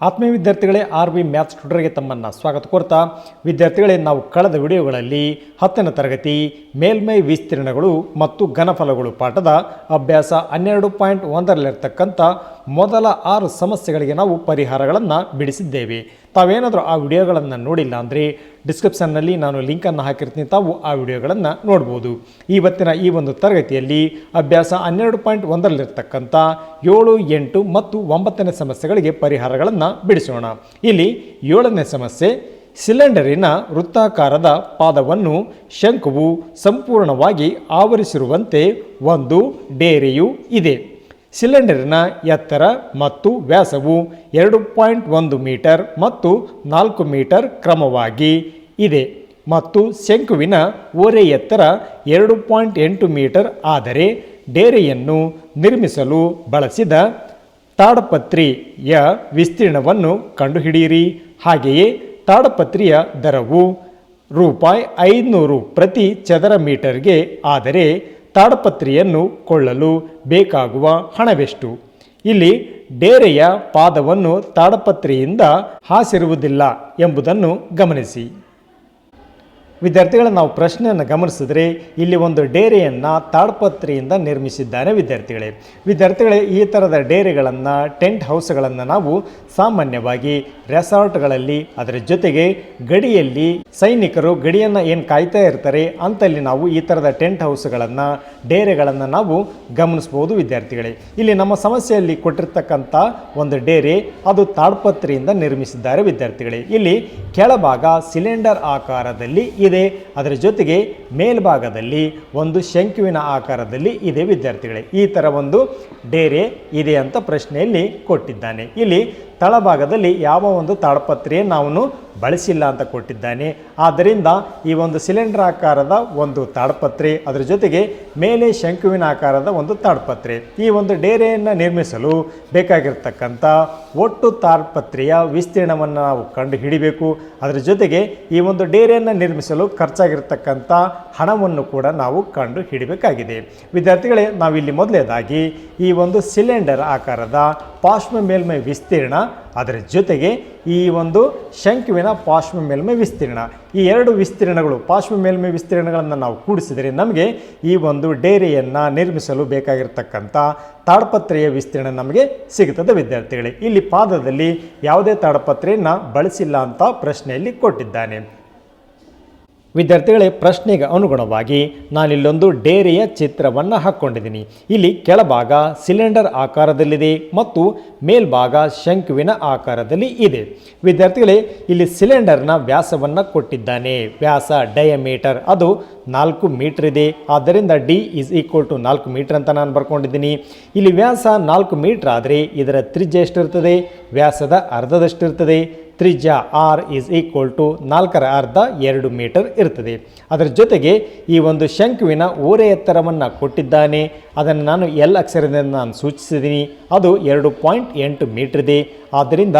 ಆತ್ಮೀಯ ವಿದ್ಯಾರ್ಥಿಗಳೇ, R B maths ಟ್ಯೂಟರ್ಗೆ ತಮ್ಮನ್ನು ಸ್ವಾಗತ ಕೋರ್ತಾ, ವಿದ್ಯಾರ್ಥಿಗಳೇ, ನಾವು ಕಳೆದ ವಿಡಿಯೋಗಳಲ್ಲಿ ಹತ್ತನೇ ತರಗತಿ, ಮೇಲ್ಮೈ ವಿಸ್ತೀರ್ಣಗಳು ಮತ್ತು ಘನಫಲಗಳು ಪಾಠದ ಅಭ್ಯಾಸ ಹನ್ನೆರಡು ಪಾಯಿಂಟ್ ಒಂದರಲ್ಲಿರ್ತಕ್ಕಂಥ ಮೊದಲ ಆರು ಸಮಸ್ಯೆಗಳಿಗೆ ನಾವು ಪರಿಹಾರಗಳನ್ನು ಬಿಡಿಸಿದ್ದೇವೆ. ತಾವೇನಾದರೂ ಆ ವಿಡಿಯೋಗಳನ್ನು ನೋಡಿಲ್ಲ ಅಂದರೆ ಡಿಸ್ಕ್ರಿಪ್ಷನ್ನಲ್ಲಿ ನಾನು ಲಿಂಕನ್ನು ಹಾಕಿರ್ತೀನಿ. ತಾವು ಆ ವಿಡಿಯೋಗಳನ್ನು ನೋಡ್ಬೋದು. ಇವತ್ತಿನ ಈ ಒಂದು ತರಗತಿಯಲ್ಲಿ ಅಭ್ಯಾಸ ಹನ್ನೆರಡು ಪಾಯಿಂಟ್ ಒಂದರಲ್ಲಿರ್ತಕ್ಕಂಥ ಏಳು, ಎಂಟು ಮತ್ತು ಒಂಬತ್ತನೇ ಸಮಸ್ಯೆಗಳಿಗೆ ಪರಿಹಾರಗಳನ್ನು ಬಿಡಿಸೋಣ. ಇಲ್ಲಿ ಏಳನೇ ಸಮಸ್ಯೆ, ಸಿಲಿಂಡರಿನ ವೃತ್ತಾಕಾರದ ಪಾದವನ್ನು ಶಂಕುವು ಸಂಪೂರ್ಣವಾಗಿ ಆವರಿಸಿರುವಂತೆ ಒಂದು ಡೇರೆಯು ಇದೆ. ಸಿಲಿಂಡರಿನ ಎತ್ತರ ಮತ್ತು ವ್ಯಾಸವು ಎರಡು ಪಾಯಿಂಟ್ ಒಂದು ಮೀಟರ್ ಮತ್ತು ನಾಲ್ಕು ಮೀಟರ್ ಕ್ರಮವಾಗಿ ಇದೆ ಮತ್ತು ಶಂಕುವಿನ ಓರೆ ಎತ್ತರ ಎರಡು ಪಾಯಿಂಟ್ ಎಂಟು ಮೀಟರ್ ಆದರೆ ಡೇರೆಯನ್ನು ನಿರ್ಮಿಸಲು ಬಳಸಿದ ತಾಡಪತ್ರಿಯ ವಿಸ್ತೀರ್ಣವನ್ನು ಕಂಡುಹಿಡಿಯಿರಿ. ಹಾಗೆಯೇ ತಾಡಪತ್ರಿಯ ದರವು ರೂಪಾಯಿ ಐದುನೂರು ಪ್ರತಿ ಚದರ ಮೀಟರ್ಗೆ ಆದರೆ ತಾಡಪತ್ರಿಯನ್ನು ಕೊಳ್ಳಲು ಬೇಕಾಗುವ ಹಣವೆಷ್ಟು? ಇಲ್ಲಿ ಡೇರೆಯ ಪಾದವನ್ನು ತಾಡಪತ್ರಿಯಿಂದ ಹಾಸಿರುವುದಿಲ್ಲ ಎಂಬುದನ್ನು ಗಮನಿಸಿ. ವಿದ್ಯಾರ್ಥಿಗಳ ನಾವು ಪ್ರಶ್ನೆಯನ್ನು ಗಮನಿಸಿದ್ರೆ ಇಲ್ಲಿ ಒಂದು ಡೇರೆಯನ್ನು ತಾಡ್ಪತ್ರಿಯಿಂದ ನಿರ್ಮಿಸಿದ್ದಾನೆ ವಿದ್ಯಾರ್ಥಿಗಳೇ. ವಿದ್ಯಾರ್ಥಿಗಳೇ, ಈ ಥರದ ಡೇರೆಗಳನ್ನು, ಟೆಂಟ್ ಹೌಸ್ಗಳನ್ನು ನಾವು ಸಾಮಾನ್ಯವಾಗಿ ರೆಸಾರ್ಟ್ಗಳಲ್ಲಿ, ಅದರ ಜೊತೆಗೆ ಗಡಿಯಲ್ಲಿ ಸೈನಿಕರು ಗಡಿಯನ್ನು ಏನು ಕಾಯ್ತಾ ಇರ್ತಾರೆ ಅಂತಲ್ಲಿ ನಾವು ಈ ಥರದ ಟೆಂಟ್ ಹೌಸ್ಗಳನ್ನು, ಡೇರೆಗಳನ್ನು ನಾವು ಗಮನಿಸ್ಬೋದು ವಿದ್ಯಾರ್ಥಿಗಳೇ. ಇಲ್ಲಿ ನಮ್ಮ ಸಮಸ್ಯೆಯಲ್ಲಿ ಕೊಟ್ಟಿರ್ತಕ್ಕಂಥ ಒಂದು ಡೇರೆ ಅದು ತಾಡ್ಪತ್ರೆಯಿಂದ ನಿರ್ಮಿಸಿದ್ದಾರೆ ವಿದ್ಯಾರ್ಥಿಗಳೇ. ಇಲ್ಲಿ ಕೆಳಭಾಗ ಸಿಲಿಂಡರ್ ಆಕಾರದಲ್ಲಿ ಇದೆ ಅದರ ಜೊತೆಗೆ ಮೇಲ್ಭಾಗದಲ್ಲಿ ಒಂದು ಶಂಕುವಿನ ಆಕಾರದಲ್ಲಿ ಇದೆ ವಿದ್ಯಾರ್ಥಿಗಳೇ. ಈ ಥರ ಒಂದು ಡೇರೆ ಇದೆ ಅಂತ ಪ್ರಶ್ನೆಯಲ್ಲಿ ಕೊಟ್ಟಿದ್ದಾನೆ. ಇಲ್ಲಿ ತಳಭಾಗದಲ್ಲಿ ಯಾವ ಒಂದು ತಾಳಪತ್ರೆಯನ್ನು ಅವನು ಬಳಸಿಲ್ಲ ಅಂತ ಕೊಟ್ಟಿದ್ದಾನೆ. ಆದ್ದರಿಂದ ಈ ಒಂದು ಸಿಲಿಂಡರ್ ಆಕಾರದ ಒಂದು ತಾಡಪತ್ರೆ ಅದರ ಜೊತೆಗೆ ಮೇಲೆ ಶಂಕುವಿನ ಆಕಾರದ ಒಂದು ತಾಡಪತ್ರೆ ಈ ಒಂದು ಡೇರೆಯನ್ನು ನಿರ್ಮಿಸಲು ಬೇಕಾಗಿರ್ತಕ್ಕಂಥ ಒಟ್ಟು ತಾಡ್ಪತ್ರೆಯ ವಿಸ್ತೀರ್ಣವನ್ನು ನಾವು ಕಂಡು ಹಿಡಿಬೇಕು ಅದರ ಜೊತೆಗೆ ಈ ಒಂದು ಡೇರೆಯನ್ನು ನಿರ್ಮಿಸಲು ಖರ್ಚಾಗಿರ್ತಕ್ಕಂಥ ಹಣವನ್ನು ಕೂಡ ನಾವು ಕಂಡು ಹಿಡಿಬೇಕಾಗಿದೆ ವಿದ್ಯಾರ್ಥಿಗಳೇ, ನಾವಿಲ್ಲಿ ಮೊದಲನೇದಾಗಿ ಈ ಒಂದು ಸಿಲಿಂಡರ್ ಆಕಾರದ ಪಾರ್ಶ್ವ ಮೇಲ್ಮೈ ವಿಸ್ತೀರ್ಣ ಅದರ ಜೊತೆಗೆ ಈ ಒಂದು ಶಂಕುವಿನ ಪಾರ್ಶ್ವ ಮೇಲ್ಮೈ ವಿಸ್ತೀರ್ಣ. ಈ ಎರಡು ವಿಸ್ತೀರ್ಣಗಳು ಪಾರ್ಶ್ವ ಮೇಲ್ಮೈ ವಿಸ್ತೀರ್ಣಗಳನ್ನು ನಾವು ಕೂಡಿಸಿದರೆ ನಮಗೆ ಈ ಒಂದು ಡೇರೆಯನ್ನು ನಿರ್ಮಿಸಲು ಬೇಕಾಗಿರ್ತಕ್ಕಂಥ ತಾಡ್ಪತ್ರೆಯ ವಿಸ್ತೀರ್ಣ ನಮಗೆ ಸಿಗುತ್ತದೆ ವಿದ್ಯಾರ್ಥಿಗಳೇ. ಇಲ್ಲಿ ಪಾದದಲ್ಲಿ ಯಾವುದೇ ತಾಡಪತ್ರೆಯನ್ನು ಬಳಸಿಲ್ಲ ಅಂತ ಪ್ರಶ್ನೆಯಲ್ಲಿ ಕೊಟ್ಟಿದ್ದಾನೆ. ವಿದ್ಯಾರ್ಥಿಗಳೇ, ಪ್ರಶ್ನೆಗೆ ಅನುಗುಣವಾಗಿ ನಾನಿಲ್ಲೊಂದು ಡೇರೆಯ ಚಿತ್ರವನ್ನು ಹಾಕ್ಕೊಂಡಿದ್ದೀನಿ. ಇಲ್ಲಿ ಕೆಳಭಾಗ ಸಿಲಿಂಡರ್ ಆಕಾರದಲ್ಲಿದೆ ಮತ್ತು ಮೇಲ್ಭಾಗ ಶಂಕುವಿನ ಆಕಾರದಲ್ಲಿ ಇದೆ. ವಿದ್ಯಾರ್ಥಿಗಳೇ, ಇಲ್ಲಿ ಸಿಲಿಂಡರ್ನ ವ್ಯಾಸವನ್ನು ಕೊಟ್ಟಿದ್ದಾನೆ. ವ್ಯಾಸ ಡಯಮೀಟರ್. ಅದು ನಾಲ್ಕು ಮೀಟರ್ ಇದೆ. ಆದ್ದರಿಂದ ಡಿ ಇಸ್ ಈಕ್ವಲ್ ಟು ನಾಲ್ಕು ಮೀಟರ್ ಅಂತ ನಾನು ಬರ್ಕೊಂಡಿದ್ದೀನಿ. ಇಲ್ಲಿ ವ್ಯಾಸ ನಾಲ್ಕು ಮೀಟರ್ ಆದರೆ ಇದರ ತ್ರಿಜ್ಯ ಎಷ್ಟಿರ್ತದೆ? ವ್ಯಾಸದ ಅರ್ಧದಷ್ಟಿರ್ತದೆ. ತ್ರಿಜ್ಯ ಆರ್ ಇಸ್ ಈಕ್ವಲ್ ಟು ನಾಲ್ಕರ ಅರ್ಧ ಎರಡು ಮೀಟರ್ ಇರ್ತದೆ ಅದರ ಜೊತೆಗೆ ಈ ಒಂದು ಶಂಕುವಿನ ಓರೆ ಎತ್ತರವನ್ನು ಕೊಟ್ಟಿದ್ದಾನೆ. ಅದನ್ನು ನಾನು ಎಲ್ ಅಕ್ಷರದಿಂದ ನಾನು ಸೂಚಿಸಿದ್ದೀನಿ ಅದು ಎರಡು ಪಾಯಿಂಟ್ ಎಂಟು ಮೀಟರ್ ಇದೆ ಆದ್ದರಿಂದ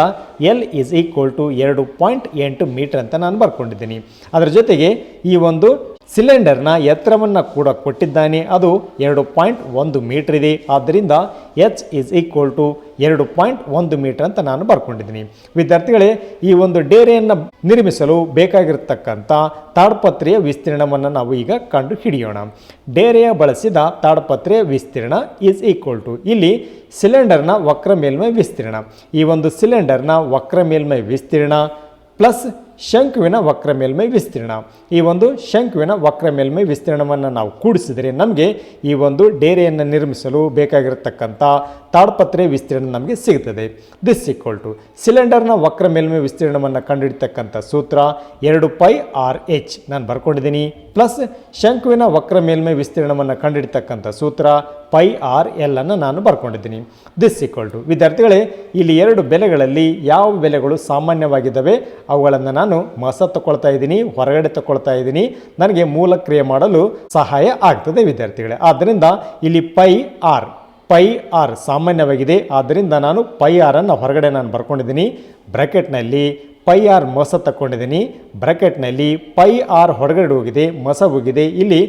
ಎಲ್ ಇಸ್ ಈಕ್ವಲ್ ಟು ಎರಡು ಪಾಯಿಂಟ್ ಎಂಟು ಮೀಟರ್ ಅಂತ ನಾನು ಬರ್ಕೊಂಡಿದ್ದೀನಿ. ಅದರ ಜೊತೆಗೆ ಈ ಒಂದು ಸಿಲಿಂಡರ್ನ ಎತ್ತರವನ್ನು ಕೂಡ ಕೊಟ್ಟಿದ್ದಾನೆ. ಅದು ಎರಡು ಪಾಯಿಂಟ್ ಒಂದು ಮೀಟರ್ ಇದೆ. ಆದ್ದರಿಂದ ಎಚ್ ಇಸ್ ಈಕ್ವಲ್ ಟು ಎರಡು ಪಾಯಿಂಟ್ ಒಂದು ಮೀಟರ್ ಅಂತ ನಾನು ಬರ್ಕೊಂಡಿದ್ದೀನಿ. ವಿದ್ಯಾರ್ಥಿಗಳೇ, ಈ ಒಂದು ಡೇರೆಯನ್ನು ನಿರ್ಮಿಸಲು ಬೇಕಾಗಿರತಕ್ಕಂಥ ತಾಡ್ಪತ್ರೆಯ ವಿಸ್ತೀರ್ಣವನ್ನು ನಾವು ಈಗ ಕಂಡು ಹಿಡಿಯೋಣ ಡೇರೆಯ ಬಳಸಿದ ತಾಡ್ಪತ್ರೆಯ ವಿಸ್ತೀರ್ಣ ಇಸ್ ಈಕ್ವಲ್ ಟು ಇಲ್ಲಿ ಸಿಲಿಂಡರ್ನ ವಕ್ರ ಮೇಲ್ಮೈ ವಿಸ್ತೀರ್ಣ. ಈ ಒಂದು ಸಿಲಿಂಡರ್ನ ವಕ್ರ ಮೇಲ್ಮೈ ವಿಸ್ತೀರ್ಣ ಪ್ಲಸ್ ಶಂಕುವಿನ ವಕ್ರ ಮೇಲ್ಮೈ ವಿಸ್ತೀರ್ಣ. ಈ ಒಂದು ಶಂಕುವಿನ ವಕ್ರ ಮೇಲ್ಮೈ ವಿಸ್ತೀರ್ಣವನ್ನು ನಾವು ಕೂಡಿಸಿದರೆ ನಮಗೆ ಈ ಒಂದು ಡೇರೆಯನ್ನು ನಿರ್ಮಿಸಲು ಬೇಕಾಗಿರತಕ್ಕಂಥ ತಾಡ್ಪತ್ರೆ ವಿಸ್ತೀರ್ಣ ನಮಗೆ ಸಿಗುತ್ತದೆ. ದಿಸ್ ಈಕ್ವಲ್ ಟು ಸಿಲಿಂಡರ್ನ ವಕ್ರ ಮೇಲ್ಮೈ ವಿಸ್ತೀರ್ಣವನ್ನು ಕಂಡುಹಿಡಿತಕ್ಕಂಥ ಸೂತ್ರ ಎರಡು ಪೈ ಆರ್ ಎಚ್. ನಾನು ಬರ್ಕೊಂಡಿದ್ದೀನಿ. ಪ್ಲಸ್ ಶಂಕುವಿನ ವಕ್ರ ಮೇಲ್ಮೈ ವಿಸ್ತೀರ್ಣವನ್ನು ಕಂಡುಹಿಡಿತಕ್ಕಂಥ ಸೂತ್ರ ಪೈ ಆರ್ ಎಲ್ ಅನ್ನು ನಾನು ಬರ್ಕೊಂಡಿದ್ದೀನಿ. ದಿಸ್ ಈಕ್ವಲ್ ಟು ವಿದ್ಯಾರ್ಥಿಗಳೇ, ಇಲ್ಲಿ ಎರಡು ಬೆಲೆಗಳಲ್ಲಿ ಯಾವ ಬೆಲೆಗಳು ಸಾಮಾನ್ಯವಾಗಿದ್ದಾವೆ, ಅವುಗಳನ್ನು ನಾನು ಮಸ ತಗೊಳ್ತಾ ಇದ್ದೀನಿ, ಹೊರಗಡೆ ತಗೊಳ್ತಾ ಇದ್ದೀನಿ, ನನಗೆ ಮೂಲ ಕ್ರಿಯೆ ಮಾಡಲು ಸಹಾಯ ಆಗ್ತದೆ ವಿದ್ಯಾರ್ಥಿಗಳೇ. ಆದ್ದರಿಂದ ಇಲ್ಲಿ ಪೈ ಆರ್ ಪೈ ಆರ್ ಸಾಮಾನ್ಯವಾಗಿದೆ. ಆದ್ದರಿಂದ ನಾನು ಪೈ ಆರನ್ನು ಹೊರಗಡೆ ನಾನು ಬರ್ಕೊಂಡಿದ್ದೀನಿ. ಬ್ರ್ಯಾಕೆಟ್ನಲ್ಲಿ ಪೈ ಆರ್ ಮೊಸ ತಗೊಂಡಿದ್ದೀನಿ ಬ್ರ್ಯಾಕೆಟ್ನಲ್ಲಿ ಪೈ ಆರ್ ಹೊರಗಡೆ ಹೋಗಿದೆ, ಮೊಸ ಹೋಗಿದೆ. ಇಲ್ಲಿ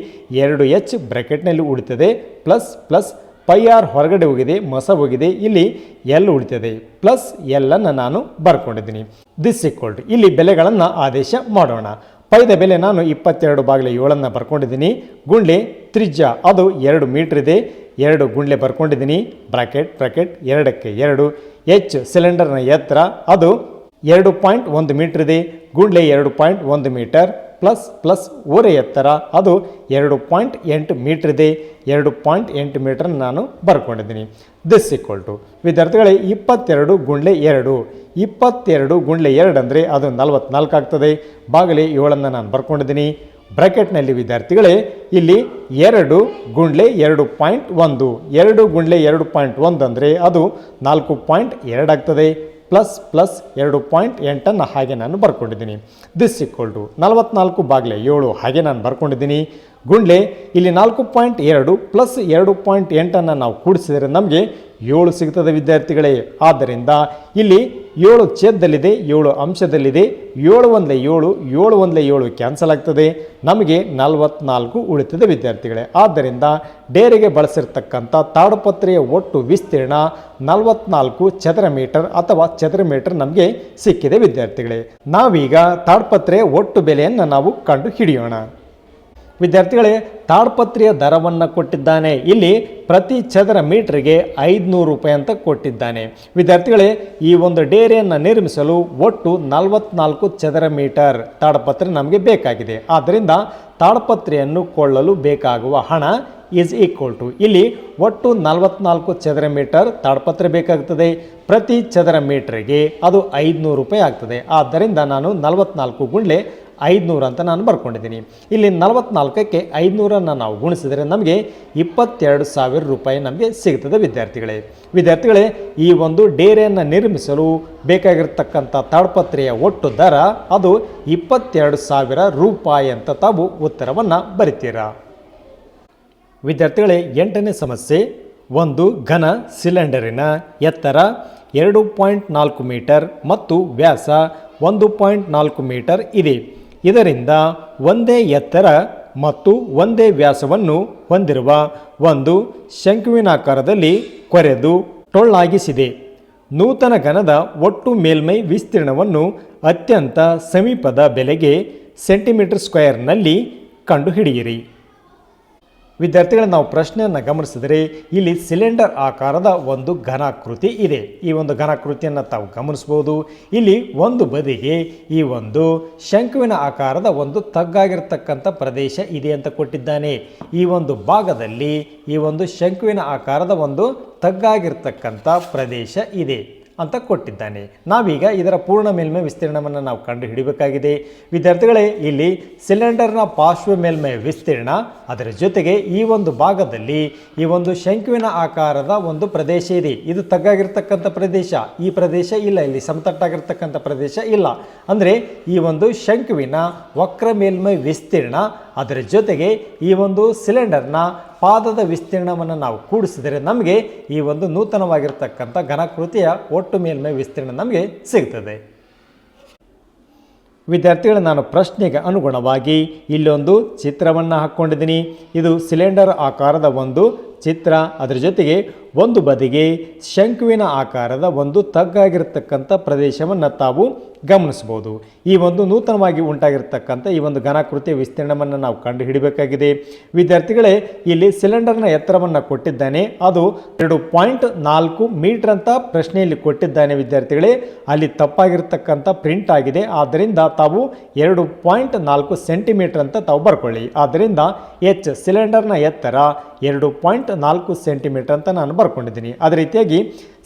ಎರಡು ಎಚ್ ಬ್ರ್ಯಾಕೆಟ್ನಲ್ಲಿ ಉಳಿತದೆ, ಪ್ಲಸ್ ಪ್ಲಸ್ ಪೈ ಆರ್ ಹೊರಗಡೆ ಹೋಗಿದೆ, ಮೊಸ ಹೋಗಿದೆ, ಇಲ್ಲಿ ಎಲ್ ಉಳಿತದೆ. ಪ್ಲಸ್ ಎಲ್ಲನ್ನು ನಾನು ಬರ್ಕೊಂಡಿದ್ದೀನಿ. ದಿಸ್ ಈಕ್ವಲ್ ಟು ಇಲ್ಲಿ ಬೆಲೆಗಳನ್ನು ಆದೇಶ ಮಾಡೋಣ. ಪೈದ ಬೆಲೆ ನಾನು ಇಪ್ಪತ್ತೆರಡು ಬಾಗಿಲೆ ಏಳನ್ನು ಬರ್ಕೊಂಡಿದ್ದೀನಿ. ಗುಂಡ್ಲೆ ತ್ರಿಜ್ಯ, ಅದು ಎರಡು ಮೀಟ್ರ್ ಇದೆ. ಎರಡು ಗುಂಡ್ಲೆ ಬರ್ಕೊಂಡಿದ್ದೀನಿ. ಬ್ರಾಕೆಟ್ ಬ್ರಾಕೆಟ್ ಎರಡಕ್ಕೆ ಎರಡು. ಎಚ್ ಸಿಲಿಂಡರ್ನ ಎತ್ತರ, ಅದು ಎರಡು ಪಾಯಿಂಟ್ ಒಂದು ಮೀಟ್ರ್ ಇದೆ. ಗುಂಡ್ಲೆ ಎರಡು ಪಾಯಿಂಟ್ ಒಂದು ಮೀಟರ್ ಪ್ಲಸ್ ಪ್ಲಸ್ ಓರೆ ಎತ್ತರ ಅದು ಎರಡು ಪಾಯಿಂಟ್ ಎಂಟು ಮೀಟ್ರ್ ಇದೆ. ಎರಡು ಪಾಯಿಂಟ್ ಎಂಟು ಮೀಟರ್ ನಾನು ಬರ್ಕೊಂಡಿದ್ದೀನಿ. ದಿಸ್ ಈಕ್ವಲ್ ಟು ವಿದ್ಯಾರ್ಥಿಗಳೇ, ಇಪ್ಪತ್ತೆರಡು ಗುಂಡ್ಲೆ ಎರಡು. ಇಪ್ಪತ್ತೆರಡು ಗುಂಡ್ಲೆ ಎರಡು ಅಂದರೆ ಅದು ನಲವತ್ನಾಲ್ಕು ಆಗ್ತದೆ. ಬಾಗಿಲೆ ಏಳನ್ನು ನಾನು ಬರ್ಕೊಂಡಿದ್ದೀನಿ. ಬ್ರಾಕೆಟ್ನಲ್ಲಿ ವಿದ್ಯಾರ್ಥಿಗಳೇ, ಇಲ್ಲಿ ಎರಡು ಗುಂಡ್ಲೆ ಎರಡು ಪಾಯಿಂಟ್ ಒಂದು. ಎರಡು ಗುಂಡ್ಲೆ ಎರಡು ಪಾಯಿಂಟ್ ಒಂದು ಅಂದರೆ ಅದು ನಾಲ್ಕು ಪಾಯಿಂಟ್ ಎರಡು ಆಗ್ತದೆ. ಪ್ಲಸ್ ಪ್ಲಸ್ ಎರಡು ಪಾಯಿಂಟ್ ಎಂಟನ್ನು ಹಾಗೆ ನಾನು ಬರ್ಕೊಂಡಿದ್ದೀನಿ. ದಿಸ್ ಈಕ್ವಲ್ ಟು ನಲವತ್ನಾಲ್ಕು ಬಾಗಿಲೆ ಏಳು ಹಾಗೆ ನಾನು ಬರ್ಕೊಂಡಿದ್ದೀನಿ. ಗುಂಡ್ಲೆ, ಇಲ್ಲಿ ನಾಲ್ಕು ಪಾಯಿಂಟ್ ಎರಡು ಪ್ಲಸ್ ಎರಡು ಪಾಯಿಂಟ್ ಎಂಟನ್ನು ನಾವು ಕೂಡಿಸಿದರೆ ನಮಗೆ ಏಳು ಸಿಗ್ತದೆ ವಿದ್ಯಾರ್ಥಿಗಳೇ. ಆದ್ದರಿಂದ ಇಲ್ಲಿ ಏಳು ಛೇದದಲ್ಲಿದೆ, ಏಳು ಅಂಶದಲ್ಲಿದೆ, ಏಳು ಒಂದಲೆ ಏಳು ಏಳು ಒಂದಲೆ ಏಳು ಕ್ಯಾನ್ಸಲ್ ಆಗ್ತದೆ. ನಮಗೆ ನಲವತ್ನಾಲ್ಕು ಉಳಿತದೆ ವಿದ್ಯಾರ್ಥಿಗಳೇ. ಆದ್ದರಿಂದ ಡೇರೆಗೆ ಬಳಸಿರ್ತಕ್ಕಂಥ ತಾಡುಪತ್ರೆಯ ಒಟ್ಟು ವಿಸ್ತೀರ್ಣ ನಲವತ್ನಾಲ್ಕು ಚದರ ಮೀಟರ್ ಅಥವಾ ಚದರ ಮೀಟರ್ ನಮಗೆ ಸಿಕ್ಕಿದೆ ವಿದ್ಯಾರ್ಥಿಗಳೇ. ನಾವೀಗ ತಾಡ್ಪತ್ರೆಯ ಒಟ್ಟು ಬೆಲೆಯನ್ನು ನಾವು ಕಂಡು ಹಿಡಿಯೋಣ ವಿದ್ಯಾರ್ಥಿಗಳೇ, ತಾಡ್ಪತ್ರೆಯ ದರವನ್ನು ಕೊಟ್ಟಿದ್ದಾನೆ. ಇಲ್ಲಿ ಪ್ರತಿ ಚದರ ಮೀಟರ್ಗೆ ಐದುನೂರು ರೂಪಾಯಿ ಅಂತ ಕೊಟ್ಟಿದ್ದಾನೆ. ವಿದ್ಯಾರ್ಥಿಗಳೇ, ಈ ಒಂದು ಡೇರೆಯನ್ನು ನಿರ್ಮಿಸಲು ಒಟ್ಟು ನಲವತ್ನಾಲ್ಕು ಚದರ ಮೀಟರ್ ತಾಡಪತ್ರೆ ನಮಗೆ ಬೇಕಾಗಿದೆ. ಆದ್ದರಿಂದ ತಾಡಪತ್ರೆಯನ್ನು ಕೊಳ್ಳಲು ಬೇಕಾಗುವ ಹಣ ಈಸ್ ಈಕ್ವಲ್ ಟು ಇಲ್ಲಿ ಒಟ್ಟು ನಲವತ್ನಾಲ್ಕು ಚದರ ಮೀಟರ್ ತಾಡ್ಪತ್ರೆ ಬೇಕಾಗ್ತದೆ. ಪ್ರತಿ ಚದರ ಮೀಟರ್ಗೆ ಅದು ಐದುನೂರು ರೂಪಾಯಿ ಆಗ್ತದೆ. ಆದ್ದರಿಂದ ನಾನು ನಲವತ್ನಾಲ್ಕು ಗುಂಡ್ಲೆ ಐದುನೂರು ಅಂತ ನಾನು ಬರ್ಕೊಂಡಿದ್ದೀನಿ. ಇಲ್ಲಿ ನಲವತ್ನಾಲ್ಕಕ್ಕೆ ಐದುನೂರನ್ನು ನಾವು ಗುಣಿಸಿದರೆ ನಮಗೆ ಇಪ್ಪತ್ತೆರಡು ಸಾವಿರ ರೂಪಾಯಿ ನಮಗೆ ಸಿಗ್ತದೆ ವಿದ್ಯಾರ್ಥಿಗಳೇ. ವಿದ್ಯಾರ್ಥಿಗಳೇ, ಈ ಒಂದು ಡೇರೆಯನ್ನು ನಿರ್ಮಿಸಲು ಬೇಕಾಗಿರ್ತಕ್ಕಂಥ ತಾಡ್ಪತ್ರೆಯ ಒಟ್ಟು ದರ ಅದು ಇಪ್ಪತ್ತೆರಡು ಸಾವಿರ ರೂಪಾಯಿ ಅಂತ ತಾವು ಉತ್ತರವನ್ನು ಬರಿತೀರಾ? ವಿದ್ಯಾರ್ಥಿಗಳೇ, ಎಂಟನೇ ಸಮಸ್ಯೆ, ಒಂದು ಘನ ಸಿಲಿಂಡರಿನ ಎತ್ತರ ಎರಡು ಪಾಯಿಂಟ್ ನಾಲ್ಕು ಮೀಟರ್ ಮತ್ತು ವ್ಯಾಸ ಒಂದು ಪಾಯಿಂಟ್ ನಾಲ್ಕು ಮೀಟರ್ ಇದೆ. ಇದರಿಂದ ಒಂದೇ ಎತ್ತರ ಮತ್ತು ಒಂದೇ ವ್ಯಾಸವನ್ನು ಹೊಂದಿರುವ ಒಂದು ಶಂಕುವಿನಾಕಾರದಲ್ಲಿ ಕೊರೆದು ಟೊಳ್ಳಾಗಿಸಿದೆ. ನೂತನ ಘನದ ಒಟ್ಟು ಮೇಲ್ಮೈ ವಿಸ್ತೀರ್ಣವನ್ನು ಅತ್ಯಂತ ಸಮೀಪದ ಬೆಲೆಗೆ ಸೆಂಟಿಮೀಟರ್ ಸ್ಕ್ವೇರ್ನಲ್ಲಿ ಕಂಡುಹಿಡಿಯಿರಿ. ವಿದ್ಯಾರ್ಥಿಗಳ ನಾವು ಪ್ರಶ್ನೆಯನ್ನು ಗಮನಿಸಿದರೆ ಇಲ್ಲಿ ಸಿಲಿಂಡರ್ ಆಕಾರದ ಒಂದು ಘನಾಕೃತಿ ಇದೆ. ಈ ಒಂದು ಘನಾಕೃತಿಯನ್ನು ತಾವು ಗಮನಿಸ್ಬೋದು ಇಲ್ಲಿ ಒಂದು ಬದಿಗೆ ಈ ಒಂದು ಶಂಕುವಿನ ಆಕಾರದ ಒಂದು ತಗ್ಗಾಗಿರ್ತಕ್ಕಂಥ ಪ್ರದೇಶ ಇದೆ ಅಂತ ಕೊಟ್ಟಿದ್ದಾನೆ. ಈ ಒಂದು ಭಾಗದಲ್ಲಿ ಈ ಒಂದು ಶಂಕುವಿನ ಆಕಾರದ ಒಂದು ತಗ್ಗಾಗಿರ್ತಕ್ಕಂಥ ಪ್ರದೇಶ ಇದೆ. ಅಂತ ಕೊಟ್ಟಿದ್ದಾನೆ. ನಾವೀಗ ಇದರ ಪೂರ್ಣ ಮೇಲ್ಮೈ ವಿಸ್ತೀರ್ಣವನ್ನು ನಾವು ಕಂಡು ಹಿಡಿಬೇಕಾಗಿದೆ. ವಿದ್ಯಾರ್ಥಿಗಳೇ, ಇಲ್ಲಿ ಸಿಲಿಂಡರ್ನ ಪಾರ್ಶ್ವ ಮೇಲ್ಮೈ ವಿಸ್ತೀರ್ಣ, ಅದರ ಜೊತೆಗೆ ಈ ಒಂದು ಭಾಗದಲ್ಲಿ ಈ ಒಂದು ಶಂಕುವಿನ ಆಕಾರದ ಒಂದು ಪ್ರದೇಶ ಇದೆ. ಇದು ತಗ್ಗಾಗಿರ್ತಕ್ಕಂಥ ಪ್ರದೇಶ. ಈ ಪ್ರದೇಶ ಇಲ್ಲ. ಇಲ್ಲಿ ಸಮತಟ್ಟಾಗಿರ್ತಕ್ಕಂಥ ಪ್ರದೇಶ ಇಲ್ಲ. ಅಂದರೆ ಈ ಒಂದು ಶಂಕುವಿನ ವಕ್ರ ಮೇಲ್ಮೈ ವಿಸ್ತೀರ್ಣ ಅದರ ಜೊತೆಗೆ ಈ ಒಂದು ಸಿಲಿಂಡರ್ನ ಪಾದದ ವಿಸ್ತೀರ್ಣವನ್ನು ನಾವು ಕೂಡಿಸಿದರೆ ನಮಗೆ ಈ ಒಂದು ನೂತನವಾಗಿರ್ತಕ್ಕಂಥ ಘನಕೃತಿಯ ಒಟ್ಟು ಮೇಲ್ಮೈ ವಿಸ್ತೀರ್ಣ ನಮಗೆ ಸಿಗ್ತದೆ. ವಿದ್ಯಾರ್ಥಿಗಳು, ನಾನು ಪ್ರಶ್ನೆಗೆ ಅನುಗುಣವಾಗಿ ಇಲ್ಲೊಂದು ಚಿತ್ರವನ್ನು ಹಾಕ್ಕೊಂಡಿದ್ದೀನಿ ಇದು ಸಿಲಿಂಡರ್ ಆಕಾರದ ಒಂದು ಚಿತ್ರ. ಅದರ ಜೊತೆಗೆ ಒಂದು ಬದಿಗೆ ಶಂಕುವಿನ ಆಕಾರದ ಒಂದು ತಗ್ಗಾಗಿರ್ತಕ್ಕಂಥ ಪ್ರದೇಶವನ್ನು ತಾವು ಗಮನಿಸ್ಬೋದು ಈ ಒಂದು ನೂತನವಾಗಿ ಉಂಟಾಗಿರ್ತಕ್ಕಂಥ ಈ ಒಂದು ಘನಾಕೃತಿಯ ವಿಸ್ತೀರ್ಣವನ್ನು ನಾವು ಕಂಡು ಹಿಡಿಬೇಕಾಗಿದೆ ವಿದ್ಯಾರ್ಥಿಗಳೇ, ಇಲ್ಲಿ ಸಿಲಿಂಡರ್ನ ಎತ್ತರವನ್ನು ಕೊಟ್ಟಿದ್ದಾನೆ. ಅದು ಎರಡು ಪಾಯಿಂಟ್ ನಾಲ್ಕು ಮೀಟರ್ ಅಂತ ಪ್ರಶ್ನೆಯಲ್ಲಿ ಕೊಟ್ಟಿದ್ದಾನೆ ವಿದ್ಯಾರ್ಥಿಗಳೇ. ಅಲ್ಲಿ ತಪ್ಪಾಗಿರ್ತಕ್ಕಂಥ ಪ್ರಿಂಟ್ ಆಗಿದೆ. ಆದ್ದರಿಂದ ತಾವು ಎರಡು ಪಾಯಿಂಟ್ ನಾಲ್ಕು ಸೆಂಟಿಮೀಟರ್ ಅಂತ ತಾವು ಬರ್ಕೊಳ್ಳಿ. ಆದ್ದರಿಂದ ಎಚ್ ಸಿಲಿಂಡರ್ನ ಎತ್ತರ ಎರಡು ಪಾಯಿಂಟ್ ನಾಲ್ಕು ಸೆಂಟಿಮೀಟರ್ ಅಂತ ನಾನು ಬರ್ಕೊಂಡಿದ್ದೀನಿ. ಅದೇ ರೀತಿಯಾಗಿ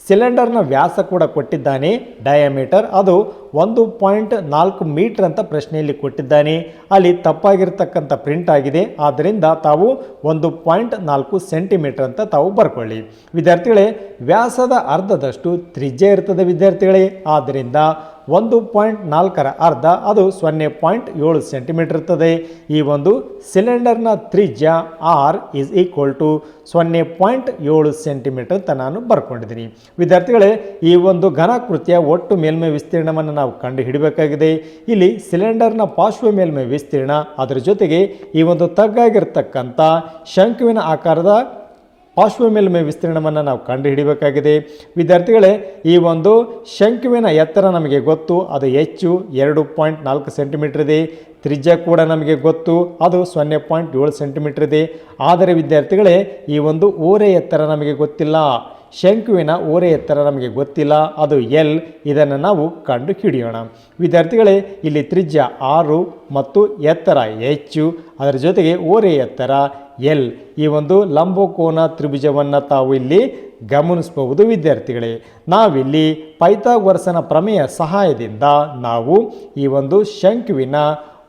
ಸಿಲಿಂಡರ್ನ ವ್ಯಾಸ ಕೂಡ ಕೊಟ್ಟಿದ್ದಾನೆ ಡಯಾಮೀಟರ್ ಅದು ಒಂದು ಪಾಯಿಂಟ್ ನಾಲ್ಕು ಮೀಟರ್ ಅಂತ ಪ್ರಶ್ನೆಯಲ್ಲಿ ಕೊಟ್ಟಿದ್ದಾನೆ. ಅಲ್ಲಿ ತಪ್ಪಾಗಿರ್ತಕ್ಕಂಥ ಪ್ರಿಂಟ್ ಆಗಿದೆ. ಆದ್ದರಿಂದ ತಾವು ಒಂದು ಪಾಯಿಂಟ್ ನಾಲ್ಕು ಸೆಂಟಿಮೀಟರ್ ಅಂತ ತಾವು ಬರ್ಕೊಳ್ಳಿ. ವಿದ್ಯಾರ್ಥಿಗಳೇ, ವ್ಯಾಸದ ಅರ್ಧದಷ್ಟು ತ್ರಿಜ್ಯ ಇರ್ತದೆ ವಿದ್ಯಾರ್ಥಿಗಳೇ. ಆದ್ದರಿಂದ ಒಂದು ಪಾಯಿಂಟ್ ನಾಲ್ಕರ ಅರ್ಧ, ಅದು ಸೊನ್ನೆ ಪಾಯಿಂಟ್ ಏಳು ಸೆಂಟಿಮೀಟರ್ ಇರ್ತದೆ. ಈ ಒಂದು ಸಿಲಿಂಡರ್ನ ತ್ರಿಜ್ಯ ಆರ್ ಈಸ್ ಈಕ್ವಲ್ ಟು ಸೊನ್ನೆ ಪಾಯಿಂಟ್ ಏಳು ಸೆಂಟಿಮೀಟರ್ ಅಂತ ನಾನು ಬರ್ಕೊಂಡಿದ್ದೀನಿ. ವಿದ್ಯಾರ್ಥಿಗಳೇ, ಈ ಒಂದು ಘನಕೃತಿಯ ಒಟ್ಟು ಮೇಲ್ಮೈ ವಿಸ್ತೀರ್ಣವನ್ನು ನಾವು ಕಂಡು ಹಿಡಬೇಕಾಗಿದೆ ಇಲ್ಲಿ ಸಿಲಿಂಡರ್ನ ಪಾರ್ಶ್ವ ಮೇಲ್ಮೈ ವಿಸ್ತೀರ್ಣ, ಅದರ ಜೊತೆಗೆ ಈ ಒಂದು ತಗ್ಗಾಗಿರ್ತಕ್ಕಂಥ ಶಂಕುವಿನ ಆಕಾರದ ಪಾರ್ಶ್ವ ಮೇಲ್ಮೈ ವಿಸ್ತೀರ್ಣವನ್ನು ನಾವು ಕಂಡುಹಿಡಿಬೇಕಾಗಿದೆ. ವಿದ್ಯಾರ್ಥಿಗಳೇ, ಈ ಒಂದು ಶಂಕುವಿನ ಎತ್ತರ ನಮಗೆ ಗೊತ್ತು, ಅದು ಹೆಚ್ಚು ಎರಡು ಪಾಯಿಂಟ್ ನಾಲ್ಕು ಸೆಂಟಿಮೀಟರ್ ಇದೆ. ತ್ರಿಜ್ಯ ಕೂಡ ನಮಗೆ ಗೊತ್ತು, ಅದು ಸೊನ್ನೆ ಪಾಯಿಂಟ್ ಏಳು ಸೆಂಟಿಮೀಟರ್ ಇದೆ. ಆದರೆ ವಿದ್ಯಾರ್ಥಿಗಳೇ, ಈ ಒಂದು ಓರೆ ಎತ್ತರ ನಮಗೆ ಗೊತ್ತಿಲ್ಲ. ಶಂಕುವಿನ ಓರೆ ಎತ್ತರ ನಮಗೆ ಗೊತ್ತಿಲ್ಲ. ಅದು ಎಲ್. ಇದನ್ನು ನಾವು ಕಂಡು ಹಿಡಿಯೋಣ ವಿದ್ಯಾರ್ಥಿಗಳೇ, ಇಲ್ಲಿ ತ್ರಿಜ್ಯ ಆರು ಮತ್ತು ಎತ್ತರ ಹೆಚ್ಚು. ಅದರ ಜೊತೆಗೆ ಓರೆ ಎತ್ತರ ಎಲ್. ಈ ಒಂದು ಲಂಬಕೋನ ತ್ರಿಭುಜವನ್ನು ತಾವು ಇಲ್ಲಿ ಗಮನಿಸಬಹುದು ವಿದ್ಯಾರ್ಥಿಗಳೇ. ನಾವಿಲ್ಲಿ ಪೈಥಾಗೊರಸನ ಪ್ರಮೇಯ ಸಹಾಯದಿಂದ ನಾವು ಈ ಒಂದು ಶಂಕುವಿನ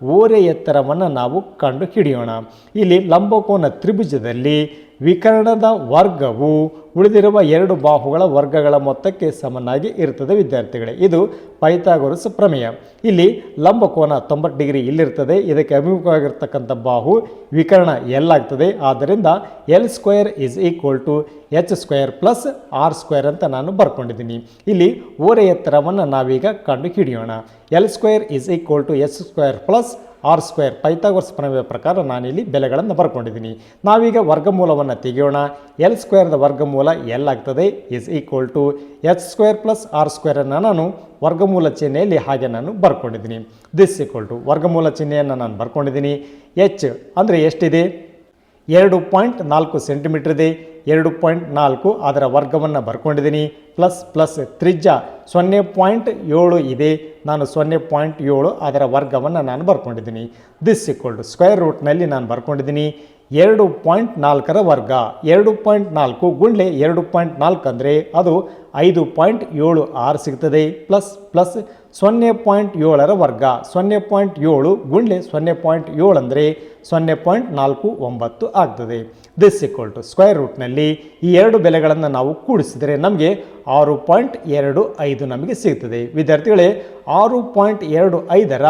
ಓರೆ ಎತ್ತರವನ್ನು ನಾವು ಕಂಡು ಹಿಡಿಯೋಣ ಇಲ್ಲಿ ಲಂಬಕೋನ ತ್ರಿಭುಜದಲ್ಲಿ ವಿಕರ್ಣದ ವರ್ಗವು ಉಳಿದಿರುವ ಎರಡು ಬಾಹುಗಳ ವರ್ಗಗಳ ಮೊತ್ತಕ್ಕೆ ಸಮನಾಗಿ ಇರುತ್ತದೆ, ವಿದ್ಯಾರ್ಥಿಗಳೇ. ಇದು ಪೈಥಾಗೊರಸ್ ಪ್ರಮೇಯ. ಇಲ್ಲಿ ಲಂಬಕೋನ ತೊಂಬತ್ತು ಡಿಗ್ರಿ ಇಲ್ಲಿರ್ತದೆ ಇದಕ್ಕೆ ಅಭಿಮುಖವಾಗಿರ್ತಕ್ಕಂಥ ಬಾಹು ವಿಕರ್ಣ ಎಲ್ ಆಗ್ತದೆ. ಆದ್ದರಿಂದ L square is equal to H square plus R square ಅಂತ ನಾನು ಬರ್ಕೊಂಡಿದ್ದೀನಿ. ಇಲ್ಲಿ ಓರೆ ಎತ್ತರವನ್ನು ನಾವೀಗ ಕಂಡು ಹಿಡಿಯೋಣ L square is equal to H square plus R square Pythagoras ಪ್ರಮೇಯ ಪ್ರಕಾರ ನಾನಿಲ್ಲಿ ಬೆಲೆಗಳನ್ನು ಬರ್ಕೊಂಡಿದ್ದೀನಿ. ನಾವೀಗ ವರ್ಗಮೂಲವನ್ನು ತೆಗೆಯೋಣ. ಎಲ್ ಸ್ಕ್ವೇರ್ದ ವರ್ಗಮೂಲ ಎಲ್ ಆಗ್ತದೆ? Is equal to H square plus R ಸ್ಕ್ವೇರನ್ನು ನಾನು ವರ್ಗಮೂಲ ಚಿಹ್ನೆಯಲ್ಲಿ ಹಾಗೆ ನಾನು ಬರ್ಕೊಂಡಿದ್ದೀನಿ. ದಿಸ್ ಈಕ್ವಲ್ ಟು ವರ್ಗಮೂಲ ಚಿಹ್ನೆಯನ್ನು ನಾನು ಬರ್ಕೊಂಡಿದ್ದೀನಿ. ಎಚ್ ಅಂದರೆ ಎಷ್ಟಿದೆ? ಎರಡು ಪಾಯಿಂಟ್ ನಾಲ್ಕು ಸೆಂಟಿಮೀಟ್ರ್ ಇದೆ. ಎರಡು ಪಾಯಿಂಟ್ ನಾಲ್ಕು ಅದರ ವರ್ಗವನ್ನು ಬರ್ಕೊಂಡಿದ್ದೀನಿ. ಪ್ಲಸ್ ಪ್ಲಸ್ ತ್ರಿಜ್ಯ ಸೊನ್ನೆ ಪಾಯಿಂಟ್ ಏಳು ಇದೆ. ನಾನು ಸೊನ್ನೆ ಪಾಯಿಂಟ್ ಏಳು ಅದರ ವರ್ಗವನ್ನು ನಾನು ಬರ್ಕೊಂಡಿದ್ದೀನಿ. ದಿಸ್ ಇಕ್ವಲ್ಡ್ ಟು ಸ್ಕ್ವೇರ್ ರೂಟ್ನಲ್ಲಿ ನಾನು ಬರ್ಕೊಂಡಿದ್ದೀನಿ. ಎರಡು ಪಾಯಿಂಟ್ ನಾಲ್ಕರ ವರ್ಗ. ಎರಡು ಪಾಯಿಂಟ್ ನಾಲ್ಕು ಗುಂಡ್ಲೆ ಎರಡು ಪಾಯಿಂಟ್ ನಾಲ್ಕು ಅಂದರೆ ಅದು ಐದು ಪಾಯಿಂಟ್ ಏಳು ಆರು ಸಿಗ್ತದೆ. ಪ್ಲಸ್ ಪ್ಲಸ್ ಸೊನ್ನೆ ಪಾಯಿಂಟ್ ಏಳರ ವರ್ಗ, ಸೊನ್ನೆ ಪಾಯಿಂಟ್ ಏಳು ಗುಂಡ್ಲೆ ಸೊನ್ನೆ ಪಾಯಿಂಟ್ ಏಳು ಅಂದರೆ ಸೊನ್ನೆ ಪಾಯಿಂಟ್ ನಾಲ್ಕು ಒಂಬತ್ತು ಆಗ್ತದೆ. ದಿಸ್ ಈಕ್ವಲ್ ಟು ಸ್ಕ್ವೇರ್ ರೂಟ್ನಲ್ಲಿ ಈ ಎರಡು ಬೆಲೆಗಳನ್ನು ನಾವು ಕೂಡಿಸಿದರೆ ನಮಗೆ ಆರು ಪಾಯಿಂಟ್ ಎರಡು ಐದು ನಮಗೆ ಸಿಗ್ತದೆ. ವಿದ್ಯಾರ್ಥಿಗಳೇ, ಆರು ಪಾಯಿಂಟ್ ಎರಡು ಐದರ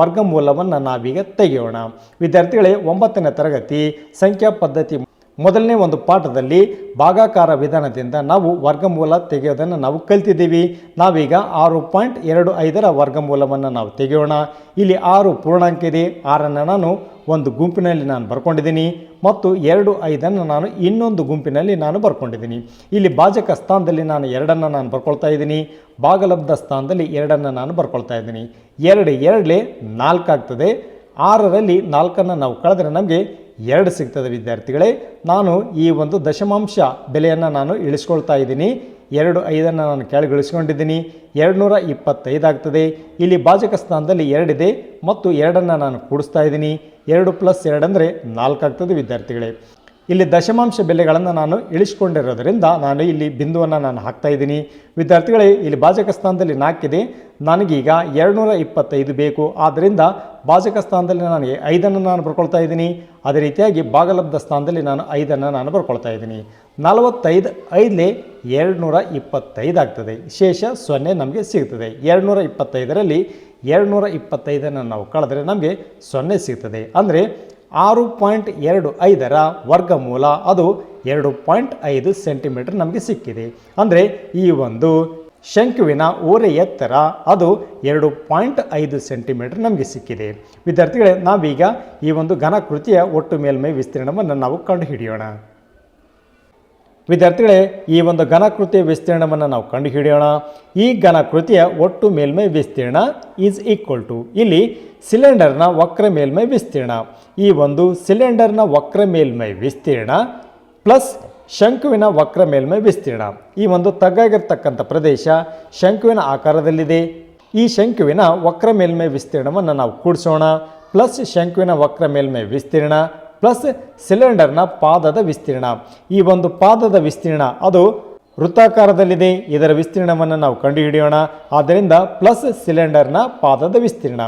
ವರ್ಗಮೂಲವನ್ನು ನಾವೀಗ ತೆಗೆಯೋಣ. ವಿದ್ಯಾರ್ಥಿಗಳೇ, ಒಂಬತ್ತನೇ ತರಗತಿ ಸಂಖ್ಯಾ ಪದ್ಧತಿ ಮೊದಲನೇ ಒಂದು ಪಾಠದಲ್ಲಿ ಭಾಗಾಕಾರ ವಿಧಾನದಿಂದ ನಾವು ವರ್ಗಮೂಲ ತೆಗೆಯೋದನ್ನು ನಾವು ಕಲ್ತಿದ್ದೀವಿ. ನಾವೀಗ ಆರು ಪಾಯಿಂಟ್ ಎರಡು ಐದರ ವರ್ಗಮೂಲವನ್ನು ನಾವು ತೆಗೆಯೋಣ. ಇಲ್ಲಿ ಆರು ಪೂರ್ಣಾಂಕ ಇದೆ. ಆರನ್ನು ನಾನು ಒಂದು ಗುಂಪಿನಲ್ಲಿ ನಾನು ಬರ್ಕೊಂಡಿದ್ದೀನಿ ಮತ್ತು ಎರಡು ಐದನ್ನು ನಾನು ಇನ್ನೊಂದು ಗುಂಪಿನಲ್ಲಿ ನಾನು ಬರ್ಕೊಂಡಿದ್ದೀನಿ. ಇಲ್ಲಿ ಭಾಜಕ ಸ್ಥಾನದಲ್ಲಿ ನಾನು ಎರಡನ್ನು ನಾನು ಬರ್ಕೊಳ್ತಾ ಇದ್ದೀನಿ. ಭಾಗಲಬ್ಧ ಸ್ಥಾನದಲ್ಲಿ ಎರಡನ್ನು ನಾನು ಬರ್ಕೊಳ್ತಾ ಇದ್ದೀನಿ. ಎರಡು ಎರಡಲೇ ನಾಲ್ಕಾಗ್ತದೆ. ಆರರಲ್ಲಿ ನಾಲ್ಕನ್ನು ನಾವು ಕಳೆದ್ರೆ ನಮಗೆ ಎರಡು ಸಿಗ್ತದೆ ವಿದ್ಯಾರ್ಥಿಗಳೇ. ನಾನು ಈ ಒಂದು ದಶಮಾಂಶ ಬೆಲೆಯನ್ನು ನಾನು ಇಳಿಸ್ಕೊಳ್ತಾ ಇದ್ದೀನಿ. ಎರಡು ಐದನ್ನು ನಾನು ಕೆಳಗಿಳಿಸ್ಕೊಂಡಿದ್ದೀನಿ. ಎರಡುನೂರ ಇಪ್ಪತ್ತೈದು ಆಗ್ತದೆ. ಇಲ್ಲಿ ಭಾಜಕ ಸ್ಥಾನದಲ್ಲಿ ಎರಡಿದೆ ಮತ್ತು ಎರಡನ್ನು ನಾನು ಕೂಡಿಸ್ತಾ ಇದ್ದೀನಿ. ಎರಡು ಪ್ಲಸ್ ಎರಡು ಅಂದರೆ ನಾಲ್ಕು ಆಗ್ತದೆ ವಿದ್ಯಾರ್ಥಿಗಳೇ. ಇಲ್ಲಿ ದಶಮಾಂಶ ಬೆಲೆಗಳನ್ನು ನಾನು ಇಳಿಸ್ಕೊಂಡಿರೋದ್ರಿಂದ ನಾನು ಇಲ್ಲಿ ಬಿಂದುವನ್ನು ನಾನು ಹಾಕ್ತಾ ಇದ್ದೀನಿ. ವಿದ್ಯಾರ್ಥಿಗಳೇ, ಇಲ್ಲಿ ಭಾಜಕ ಸ್ಥಾನದಲ್ಲಿ ನಾಲ್ಕಿದೆ. ನನಗೀಗ ಎರಡುನೂರ ಇಪ್ಪತ್ತೈದು ಬೇಕು. ಆದ್ದರಿಂದ ಭಾಜಕ ಸ್ಥಾನದಲ್ಲಿ ನಾನು ಐದನ್ನು ನಾನು ಬರ್ಕೊಳ್ತಾ ಇದ್ದೀನಿ. ಅದೇ ರೀತಿಯಾಗಿ ಭಾಗಲಬ್ಧ ಸ್ಥಾನದಲ್ಲಿ ನಾನು ಐದನ್ನು ನಾನು ಬರ್ಕೊಳ್ತಾ ಇದ್ದೀನಿ. ನಲವತ್ತೈದು ಐದಲೇ ಎರಡುನೂರ ಇಪ್ಪತ್ತೈದು ಆಗ್ತದೆ. ಶೇಷ ಸೊನ್ನೆ ನಮಗೆ ಸಿಗ್ತದೆ. ಎರಡುನೂರ ಇಪ್ಪತ್ತೈದರಲ್ಲಿ ಎರಡು ನೂರ ಇಪ್ಪತ್ತೈದನ್ನು ನಾವು ಕಳೆದ್ರೆ ನಮಗೆ ಸೊನ್ನೆ ಸಿಗ್ತದೆ. ಅಂದರೆ ಆರು ಪಾಯಿಂಟ್ ಎರಡು ಐದರ ವರ್ಗಮೂಲ ಅದು ಎರಡು ಪಾಯಿಂಟ್ ಐದು ಸೆಂಟಿಮೀಟರ್ ನಮಗೆ ಸಿಕ್ಕಿದೆ. ಅಂದರೆ ಈ ಒಂದು ಶಂಕುವಿನ ಓರೆ ಎತ್ತರ ಅದು ಎರಡು ಪಾಯಿಂಟ್ ಐದು ಸೆಂಟಿಮೀಟರ್ ನಮಗೆ ಸಿಕ್ಕಿದೆ. ವಿದ್ಯಾರ್ಥಿಗಳೇ, ನಾವೀಗ ಈ ಒಂದು ಘನಕೃತಿಯ ಒಟ್ಟು ಮೇಲ್ಮೈ ವಿಸ್ತೀರ್ಣವನ್ನು ನಾವು ಕಂಡುಹಿಡಿಯೋಣ. ವಿದ್ಯಾರ್ಥಿಗಳೇ, ಈ ಒಂದು ಘನಕೃತಿಯ ವಿಸ್ತೀರ್ಣವನ್ನು ನಾವು ಕಂಡುಹಿಡಿಯೋಣ. ಈ ಘನಕೃತಿಯ ಒಟ್ಟು ಮೇಲ್ಮೈ ವಿಸ್ತೀರ್ಣ ಈಸ್ ಈಕ್ವಲ್ ಟು ಇಲ್ಲಿ ಸಿಲಿಂಡರ್ನ ವಕ್ರ ಮೇಲ್ಮೈ ವಿಸ್ತೀರ್ಣ. ಈ ಒಂದು ಸಿಲಿಂಡರ್ನ ವಕ್ರ ಮೇಲ್ಮೈ ವಿಸ್ತೀರ್ಣ ಪ್ಲಸ್ ಶಂಕುವಿನ ವಕ್ರ ಮೇಲ್ಮೈ ವಿಸ್ತೀರ್ಣ. ಈ ಒಂದು ತಗ್ಗಾಗಿರ್ತಕ್ಕಂಥ ಪ್ರದೇಶ ಶಂಕುವಿನ ಆಕಾರದಲ್ಲಿದೆ. ಈ ಶಂಕುವಿನ ವಕ್ರ ಮೇಲ್ಮೈ ವಿಸ್ತೀರ್ಣವನ್ನು ನಾವು ಕೂಡಿಸೋಣ. ಪ್ಲಸ್ ಶಂಕುವಿನ ವಕ್ರ ಮೇಲ್ಮೈ ವಿಸ್ತೀರ್ಣ, ಪ್ಲಸ್ ಸಿಲಿಂಡರ್ನ ಪಾದದ ವಿಸ್ತೀರ್ಣ. ಈ ಒಂದು ಪಾದದ ವಿಸ್ತೀರ್ಣ ಅದು ವೃತ್ತಾಕಾರದಲ್ಲಿದೆ. ಇದರ ವಿಸ್ತೀರ್ಣವನ್ನು ನಾವು ಕಂಡುಹಿಡಿಯೋಣ. ಆದ್ದರಿಂದ ಪ್ಲಸ್ ಸಿಲಿಂಡರ್ನ ಪಾದದ ವಿಸ್ತೀರ್ಣ.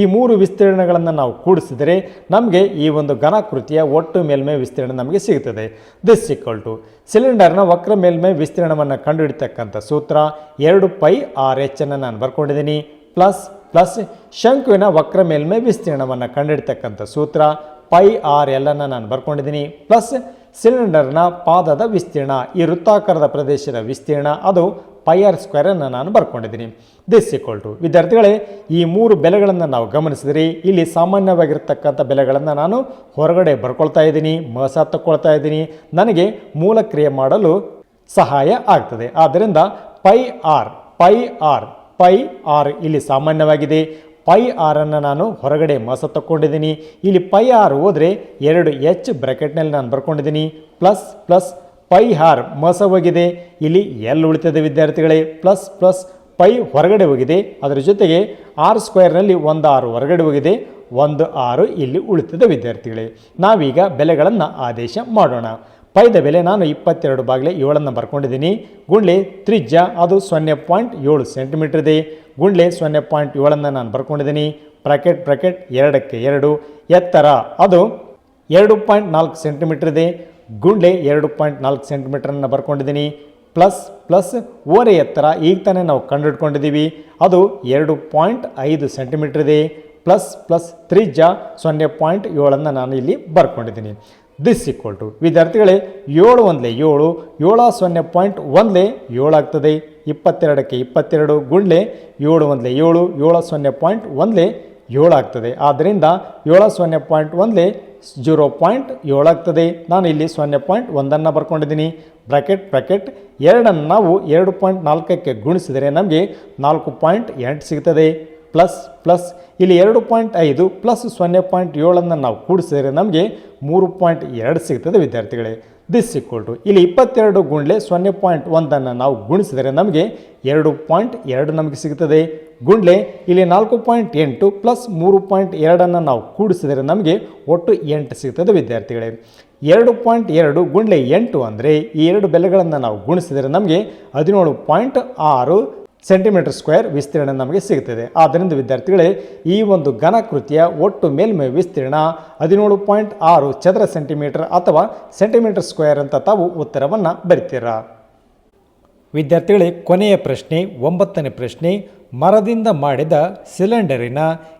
ಈ ಮೂರು ವಿಸ್ತೀರ್ಣಗಳನ್ನು ನಾವು ಕೂಡಿಸಿದರೆ ನಮಗೆ ಈ ಒಂದು ಘನಾಕೃತಿಯ ಒಟ್ಟು ಮೇಲ್ಮೈ ವಿಸ್ತೀರ್ಣ ನಮಗೆ ಸಿಗುತ್ತದೆ. ದಿಸ್ ಈಕ್ವಲ್ ಟು ಸಿಲಿಂಡರ್ನ ವಕ್ರ ಮೇಲ್ಮೈ ವಿಸ್ತೀರ್ಣವನ್ನು ಕಂಡುಹಿಡಿತಕ್ಕಂಥ ಸೂತ್ರ ಎರಡು ಪೈ ಆರ್ ಎಚ್ ಅನ್ನು ನಾನು ಬರ್ಕೊಂಡಿದ್ದೀನಿ. ಪ್ಲಸ್ ಪ್ಲಸ್ ಶಂಕುವಿನ ವಕ್ರ ಮೇಲ್ಮೈ ವಿಸ್ತೀರ್ಣವನ್ನು ಕಂಡುಹಿಡಿತಕ್ಕಂಥ ಸೂತ್ರ ಪೈ ಆರ್ ಎಲ್ಲನ್ನು ನಾನು ಬರ್ಕೊಂಡಿದ್ದೀನಿ. ಪ್ಲಸ್ ಸಿಲಿಂಡರ್ನ ಪಾದದ ವಿಸ್ತೀರ್ಣ, ಈ ವೃತ್ತಾಕಾರದ ಪ್ರದೇಶದ ವಿಸ್ತೀರ್ಣ, ಅದು ಪೈ ಆರ್ ಸ್ಕ್ವೇರನ್ನು ನಾನು ಬರ್ಕೊಂಡಿದ್ದೀನಿ. ದಿಸ್ ಈಕ್ವಲ್ ಟು ವಿದ್ಯಾರ್ಥಿಗಳೇ, ಈ ಮೂರು ಬೆಲೆಗಳನ್ನು ನಾವು ಗಮನಿಸಿದ್ರಿ. ಇಲ್ಲಿ ಸಾಮಾನ್ಯವಾಗಿರ್ತಕ್ಕಂಥ ಬೆಲೆಗಳನ್ನು ನಾನು ಹೊರಗಡೆ ಬರ್ಕೊಳ್ತಾ ಇದ್ದೀನಿ, ಮಸ ತಕ್ಕೊಳ್ತಾ ಇದ್ದೀನಿ. ನನಗೆ ಮೂಲ ಕ್ರಿಯೆ ಮಾಡಲು ಸಹಾಯ ಆಗ್ತದೆ. ಆದ್ದರಿಂದ pi R pi R pi R ಇಲ್ಲಿ ಸಾಮಾನ್ಯವಾಗಿದೆ. ಪೈ ಆರನ್ನು ನಾನು ಹೊರಗಡೆ ಮಸ ತಕ್ಕೊಂಡಿದ್ದೀನಿ. ಇಲ್ಲಿ ಪೈ ಆರ್ ಹೋದರೆ ಎರಡು ಎಚ್ ಬ್ರ್ಯಾಕೆಟ್ನಲ್ಲಿ ನಾನು ಬರ್ಕೊಂಡಿದ್ದೀನಿ. ಪ್ಲಸ್ ಪ್ಲಸ್ ಪೈ ಆರ್ ಮಸ ಹೋಗಿದೆ. ಇಲ್ಲಿ ಎಲ್ ಉಳಿತದೆ ವಿದ್ಯಾರ್ಥಿಗಳೇ? ಪ್ಲಸ್ ಪ್ಲಸ್ ಪೈ ಹೊರಗಡೆ ಹೋಗಿದೆ. ಅದರ ಜೊತೆಗೆ ಆರ್ ಸ್ಕ್ವೇರ್ನಲ್ಲಿ ಒಂದು ಆರು ಹೊರಗಡೆ ಹೋಗಿದೆ. ಒಂದು ಆರು ಇಲ್ಲಿ ಉಳಿತದೆ ವಿದ್ಯಾರ್ಥಿಗಳೇ. ನಾವೀಗ ಬೆಲೆಗಳನ್ನು ಆದೇಶ ಮಾಡೋಣ. ಪೈದ ಬೆಲೆ ನಾನು ಇಪ್ಪತ್ತೆರಡು ಬಾಗಿಲೆ ಏಳನ್ನು ಬರ್ಕೊಂಡಿದ್ದೀನಿ. ಗುಂಡ್ಲೆ ತ್ರಿಜ್ಯ, ಅದು ಸೊನ್ನೆ ಪಾಯಿಂಟ್ ಏಳು ಸೆಂಟಿಮೀಟರ್ ಇದೆ. ಗುಂಡ್ಲೆ ಸೊನ್ನೆ ಪಾಯಿಂಟ್ ಏಳನ್ನು ನಾನು ಬರ್ಕೊಂಡಿದ್ದೀನಿ. ಬ್ರಾಕೆಟ್ ಬ್ರಾಕೆಟ್, ಎರಡಕ್ಕೆ ಎರಡು. ಎತ್ತರ, ಅದು ಎರಡು ಪಾಯಿಂಟ್ ನಾಲ್ಕು ಸೆಂಟಿಮೀಟರ್ ಇದೆ. ಗುಂಡ್ಲೆ ಎರಡು ಪಾಯಿಂಟ್ ನಾಲ್ಕು ಸೆಂಟಿಮೀಟ್ರನ್ನು ಬರ್ಕೊಂಡಿದ್ದೀನಿ. ಪ್ಲಸ್ ಪ್ಲಸ್ ಓರೆ ಎತ್ತರ, ಈಗ ತಾನೇ ನಾವು ಕಂಡುಹಿಡ್ಕೊಂಡಿದ್ದೀವಿ. ಅದು ಎರಡು ಪಾಯಿಂಟ್ ಐದು ಸೆಂಟಿಮೀಟ್ರ್ ಇದೆ. ಪ್ಲಸ್ ಪ್ಲಸ್ ತ್ರಿಜ್ಯ, ಸೊನ್ನೆ ಪಾಯಿಂಟ್ ಏಳನ್ನು ನಾನು ಇಲ್ಲಿ ಬರ್ಕೊಂಡಿದ್ದೀನಿ. ದಿಸ್ ಈಕ್ವಲ್ ಟು ವಿದ್ಯಾರ್ಥಿಗಳೇ, ಏಳು ಒಂದಲೇ ಏಳು ಏಳು ಸೊನ್ನೆ ಪಾಯಿಂಟ್ ಒಂದಲೇ ಏಳಾಗ್ತದೆ ಇಪ್ಪತ್ತೆರಡಕ್ಕೆ ಇಪ್ಪತ್ತೆರಡು ಗುಂಡ್ಲೆ ಏಳು ಒಂದಲೇ ಏಳು ಏಳು ಸೊನ್ನೆ ಪಾಯಿಂಟ್ ಒಂದಲೇ ಏಳಾಗ್ತದೆ ಆದ್ದರಿಂದ ಏಳು ಸೊನ್ನೆ ಪಾಯಿಂಟ್ ಒಂದಲೇ ಜೀರೋ ಪಾಯಿಂಟ್ ಏಳಾಗ್ತದೆ ನಾನು ಇಲ್ಲಿ ಸೊನ್ನೆ ಪಾಯಿಂಟ್ ಒಂದನ್ನು ಬರ್ಕೊಂಡಿದ್ದೀನಿ. ಬ್ರಾಕೆಟ್ ಬ್ರಾಕೆಟ್, ಎರಡನ್ನು ನಾವು ಎರಡು ಪಾಯಿಂಟ್ ನಾಲ್ಕಕ್ಕೆ ಗುಣಿಸಿದರೆ ನಮಗೆ ನಾಲ್ಕು ಪಾಯಿಂಟ್ ಎಂಟು ಸಿಗ್ತದೆ. ಪ್ಲಸ್ ಪ್ಲಸ್ ಇಲ್ಲಿ ಎರಡು ಪಾಯಿಂಟ್ ಐದು ಪ್ಲಸ್ ಸೊನ್ನೆ ಪಾಯಿಂಟ್ ಏಳನ್ನು ನಾವು ಕೂಡಿಸಿದರೆ ನಮಗೆ ಮೂರು ಪಾಯಿಂಟ್ ಎರಡು ಸಿಗ್ತದೆ ವಿದ್ಯಾರ್ಥಿಗಳೇ. ದಿಸ್ ಈಕ್ವಲ್ ಟು ಇಲ್ಲಿ ಇಪ್ಪತ್ತೆರಡು ಗುಂಡ್ಲೆ ಸೊನ್ನೆ ಪಾಯಿಂಟ್ ಒಂದನ್ನು ನಾವು ಗುಣಿಸಿದರೆ ನಮಗೆ ಎರಡು ಪಾಯಿಂಟ್ ಎರಡು ನಮಗೆ ಸಿಗ್ತದೆ. ಗುಂಡ್ಲೆ ಇಲ್ಲಿ ನಾಲ್ಕು ಪಾಯಿಂಟ್ ಎಂಟು ಪ್ಲಸ್ ಮೂರು ಪಾಯಿಂಟ್ ಎರಡನ್ನು ನಾವು ಕೂಡಿಸಿದರೆ ನಮಗೆ ಒಟ್ಟು ಎಂಟು ಸಿಗ್ತದೆ ವಿದ್ಯಾರ್ಥಿಗಳೇ. ಎರಡು ಪಾಯಿಂಟ್ ಎರಡು ಗುಂಡ್ಲೆ ಎಂಟು ಅಂದರೆ ಈ ಎರಡು ಬೆಲೆಗಳನ್ನು ನಾವು ಗುಣಿಸಿದರೆ ನಮಗೆ ಹದಿನೇಳು ಪಾಯಿಂಟ್ ಆರು ಸೆಂಟಿಮೀಟರ್ ಸ್ಕ್ವೇರ್ ವಿಸ್ತೀರ್ಣ ನಮಗೆ ಸಿಗುತ್ತದೆ. ಆದ್ದರಿಂದ ವಿದ್ಯಾರ್ಥಿಗಳೇ, ಈ ಒಂದು ಘನಕೃತಿಯ ಒಟ್ಟು ಮೇಲ್ಮೈ ವಿಸ್ತೀರ್ಣ ಹದಿನೇಳು ಪಾಯಿಂಟ್ ಆರು ಚದರ ಸೆಂಟಿಮೀಟರ್ ಅಥವಾ ಸೆಂಟಿಮೀಟರ್ ಸ್ಕ್ವೇರ್ ಅಂತ ತಾವು ಉತ್ತರವನ್ನು ಬರಿತೀರಾ? ವಿದ್ಯಾರ್ಥಿಗಳೇ, ಕೊನೆಯ ಪ್ರಶ್ನೆ, ಒಂಬತ್ತನೇ ಪ್ರಶ್ನೆ. ಮರದಿಂದ ಮಾಡಿದ ಸಿಲಿಂಡರಿನ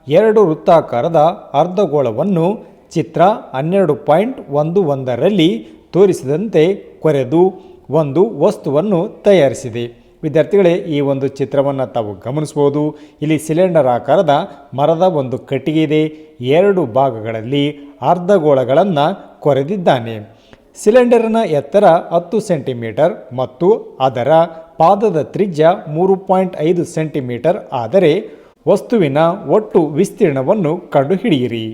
ಎರಡು ವೃತ್ತಾಕಾರದ ಅರ್ಧಗೋಳವನ್ನು ಚಿತ್ರ ಹನ್ನೆರಡು ಪಾಯಿಂಟ್ ಒಂದು ಒಂದರಲ್ಲಿ ತೋರಿಸಿದಂತೆ ಕೊರೆದು ಒಂದು ವಸ್ತುವನ್ನು ತಯಾರಿಸಿದೆ. ವಿದ್ಯಾರ್ಥಿಗಳೇ, ಈ ಒಂದು ಚಿತ್ರವನ್ನು ತಾವು ಗಮನಿಸ್ಬೋದು ಇಲ್ಲಿ ಸಿಲಿಂಡರ್ ಆಕಾರದ ಮರದ ಒಂದು ಕಟ್ಟಿಗೆ ಇದೆ. ಎರಡು ಭಾಗಗಳಲ್ಲಿ ಅರ್ಧಗೋಳಗಳನ್ನು ಕೊರೆದಿದ್ದಾನೆ. ಸಿಲಿಂಡರ್ನ ಎತ್ತರ ಹತ್ತು ಸೆಂಟಿಮೀಟರ್ ಮತ್ತು ಅದರ ಪಾದದ ತ್ರಿಜ್ಯ ಮೂರು ಪಾಯಿಂಟ್ ಐದು ಸೆಂಟಿಮೀಟರ್ ಆದರೆ ವಸ್ತುವಿನ ಒಟ್ಟು ವಿಸ್ತೀರ್ಣವನ್ನು ಕಂಡುಹಿಡಿಯಿರಿ.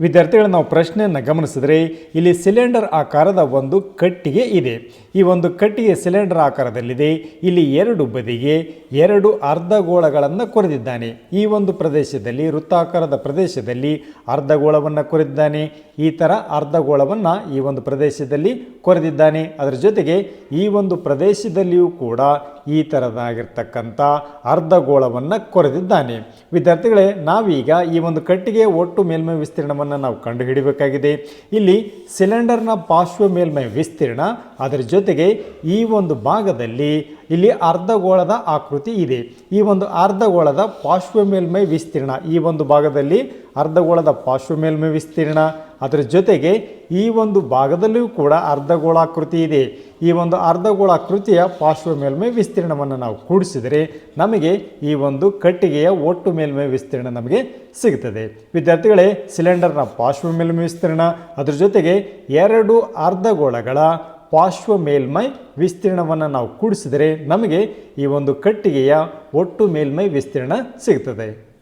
ವಿದ್ಯಾರ್ಥಿಗಳು ನಾವು ಪ್ರಶ್ನೆಯನ್ನು ಗಮನಿಸಿದರೆ ಇಲ್ಲಿ ಸಿಲಿಂಡರ್ ಆಕಾರದ ಒಂದು ಕಟ್ಟಿಗೆ ಇದೆ. ಈ ಒಂದು ಕಟ್ಟಿಗೆ ಸಿಲಿಂಡರ್ ಆಕಾರದಲ್ಲಿದೆ. ಇಲ್ಲಿ ಎರಡು ಬದಿಗೆ ಎರಡು ಅರ್ಧಗೋಳಗಳನ್ನು ಕೊರೆದಿದ್ದಾನೆ. ಈ ಒಂದು ಪ್ರದೇಶದಲ್ಲಿ, ವೃತ್ತಾಕಾರದ ಪ್ರದೇಶದಲ್ಲಿ ಅರ್ಧಗೋಳವನ್ನು ಕೊರೆದಿದ್ದಾನೆ. ಈ ಥರ ಅರ್ಧಗೋಳವನ್ನು ಈ ಒಂದು ಪ್ರದೇಶದಲ್ಲಿ ಕೊರೆದಿದ್ದಾನೆ. ಅದರ ಜೊತೆಗೆ ಈ ಒಂದು ಪ್ರದೇಶದಲ್ಲಿಯೂ ಕೂಡ ಈ ಥರದಾಗಿರ್ತಕ್ಕಂಥ ಅರ್ಧಗೋಳವನ್ನು ಕೊರೆದಿದ್ದಾನೆ. ವಿದ್ಯಾರ್ಥಿಗಳೇ, ನಾವೀಗ ಈ ಒಂದು ಕಟ್ಟಿಗೆ ಒಟ್ಟು ಮೇಲ್ಮೈ ವಿಸ್ತೀರ್ಣವನ್ನು ನಾವು ಕಂಡುಹಿಡಿಯಬೇಕಾಗಿದೆ ಇಲ್ಲಿ ಸಿಲಿಂಡರ್ನ ಪಾರ್ಶ್ವ ಮೇಲ್ಮೈ ವಿಸ್ತೀರ್ಣ, ಅದರ ಜೊತೆಗೆ ಈ ಒಂದು ಭಾಗದಲ್ಲಿ ಇಲ್ಲಿ ಅರ್ಧಗೋಳದ ಆಕೃತಿ ಇದೆ. ಈ ಒಂದು ಅರ್ಧಗೋಳದ ಪಾರ್ಶ್ವ ಮೇಲ್ಮೈ ವಿಸ್ತೀರ್ಣ, ಈ ಒಂದು ಭಾಗದಲ್ಲಿ ಅರ್ಧಗೋಳದ ಪಾರ್ಶ್ವ ಮೇಲ್ಮೈ ವಿಸ್ತೀರ್ಣ ಅದರ ಜೊತೆಗೆ ಈ ಒಂದು ಭಾಗದಲ್ಲಿಯೂ ಕೂಡ ಅರ್ಧಗೋಳಾಕೃತಿ ಇದೆ. ಈ ಒಂದು ಅರ್ಧಗೋಳಾಕೃತಿಯ ಪಾರ್ಶ್ವ ಮೇಲ್ಮೈ ವಿಸ್ತೀರ್ಣವನ್ನು ನಾವು ಕೂಡಿಸಿದರೆ ನಮಗೆ ಈ ಒಂದು ಕಟ್ಟಿಗೆಯ ಒಟ್ಟು ಮೇಲ್ಮೈ ವಿಸ್ತೀರ್ಣ ನಮಗೆ ಸಿಗುತ್ತದೆ. ವಿದ್ಯಾರ್ಥಿಗಳೇ, ಸಿಲಿಂಡರ್ನ ಪಾರ್ಶ್ವ ಮೇಲ್ಮೈ ವಿಸ್ತೀರ್ಣ, ಅದರ ಜೊತೆಗೆ ಎರಡು ಅರ್ಧಗೋಳಗಳ ಪಾರ್ಶ್ವ ಮೇಲ್ಮೈ ವಿಸ್ತೀರ್ಣವನ್ನು ನಾವು ಕೂಡಿಸಿದರೆ ನಮಗೆ ಈ ಒಂದು ಕಟ್ಟಿಗೆಯ ಒಟ್ಟು ಮೇಲ್ಮೈ ವಿಸ್ತೀರ್ಣ ಸಿಗ್ತದೆ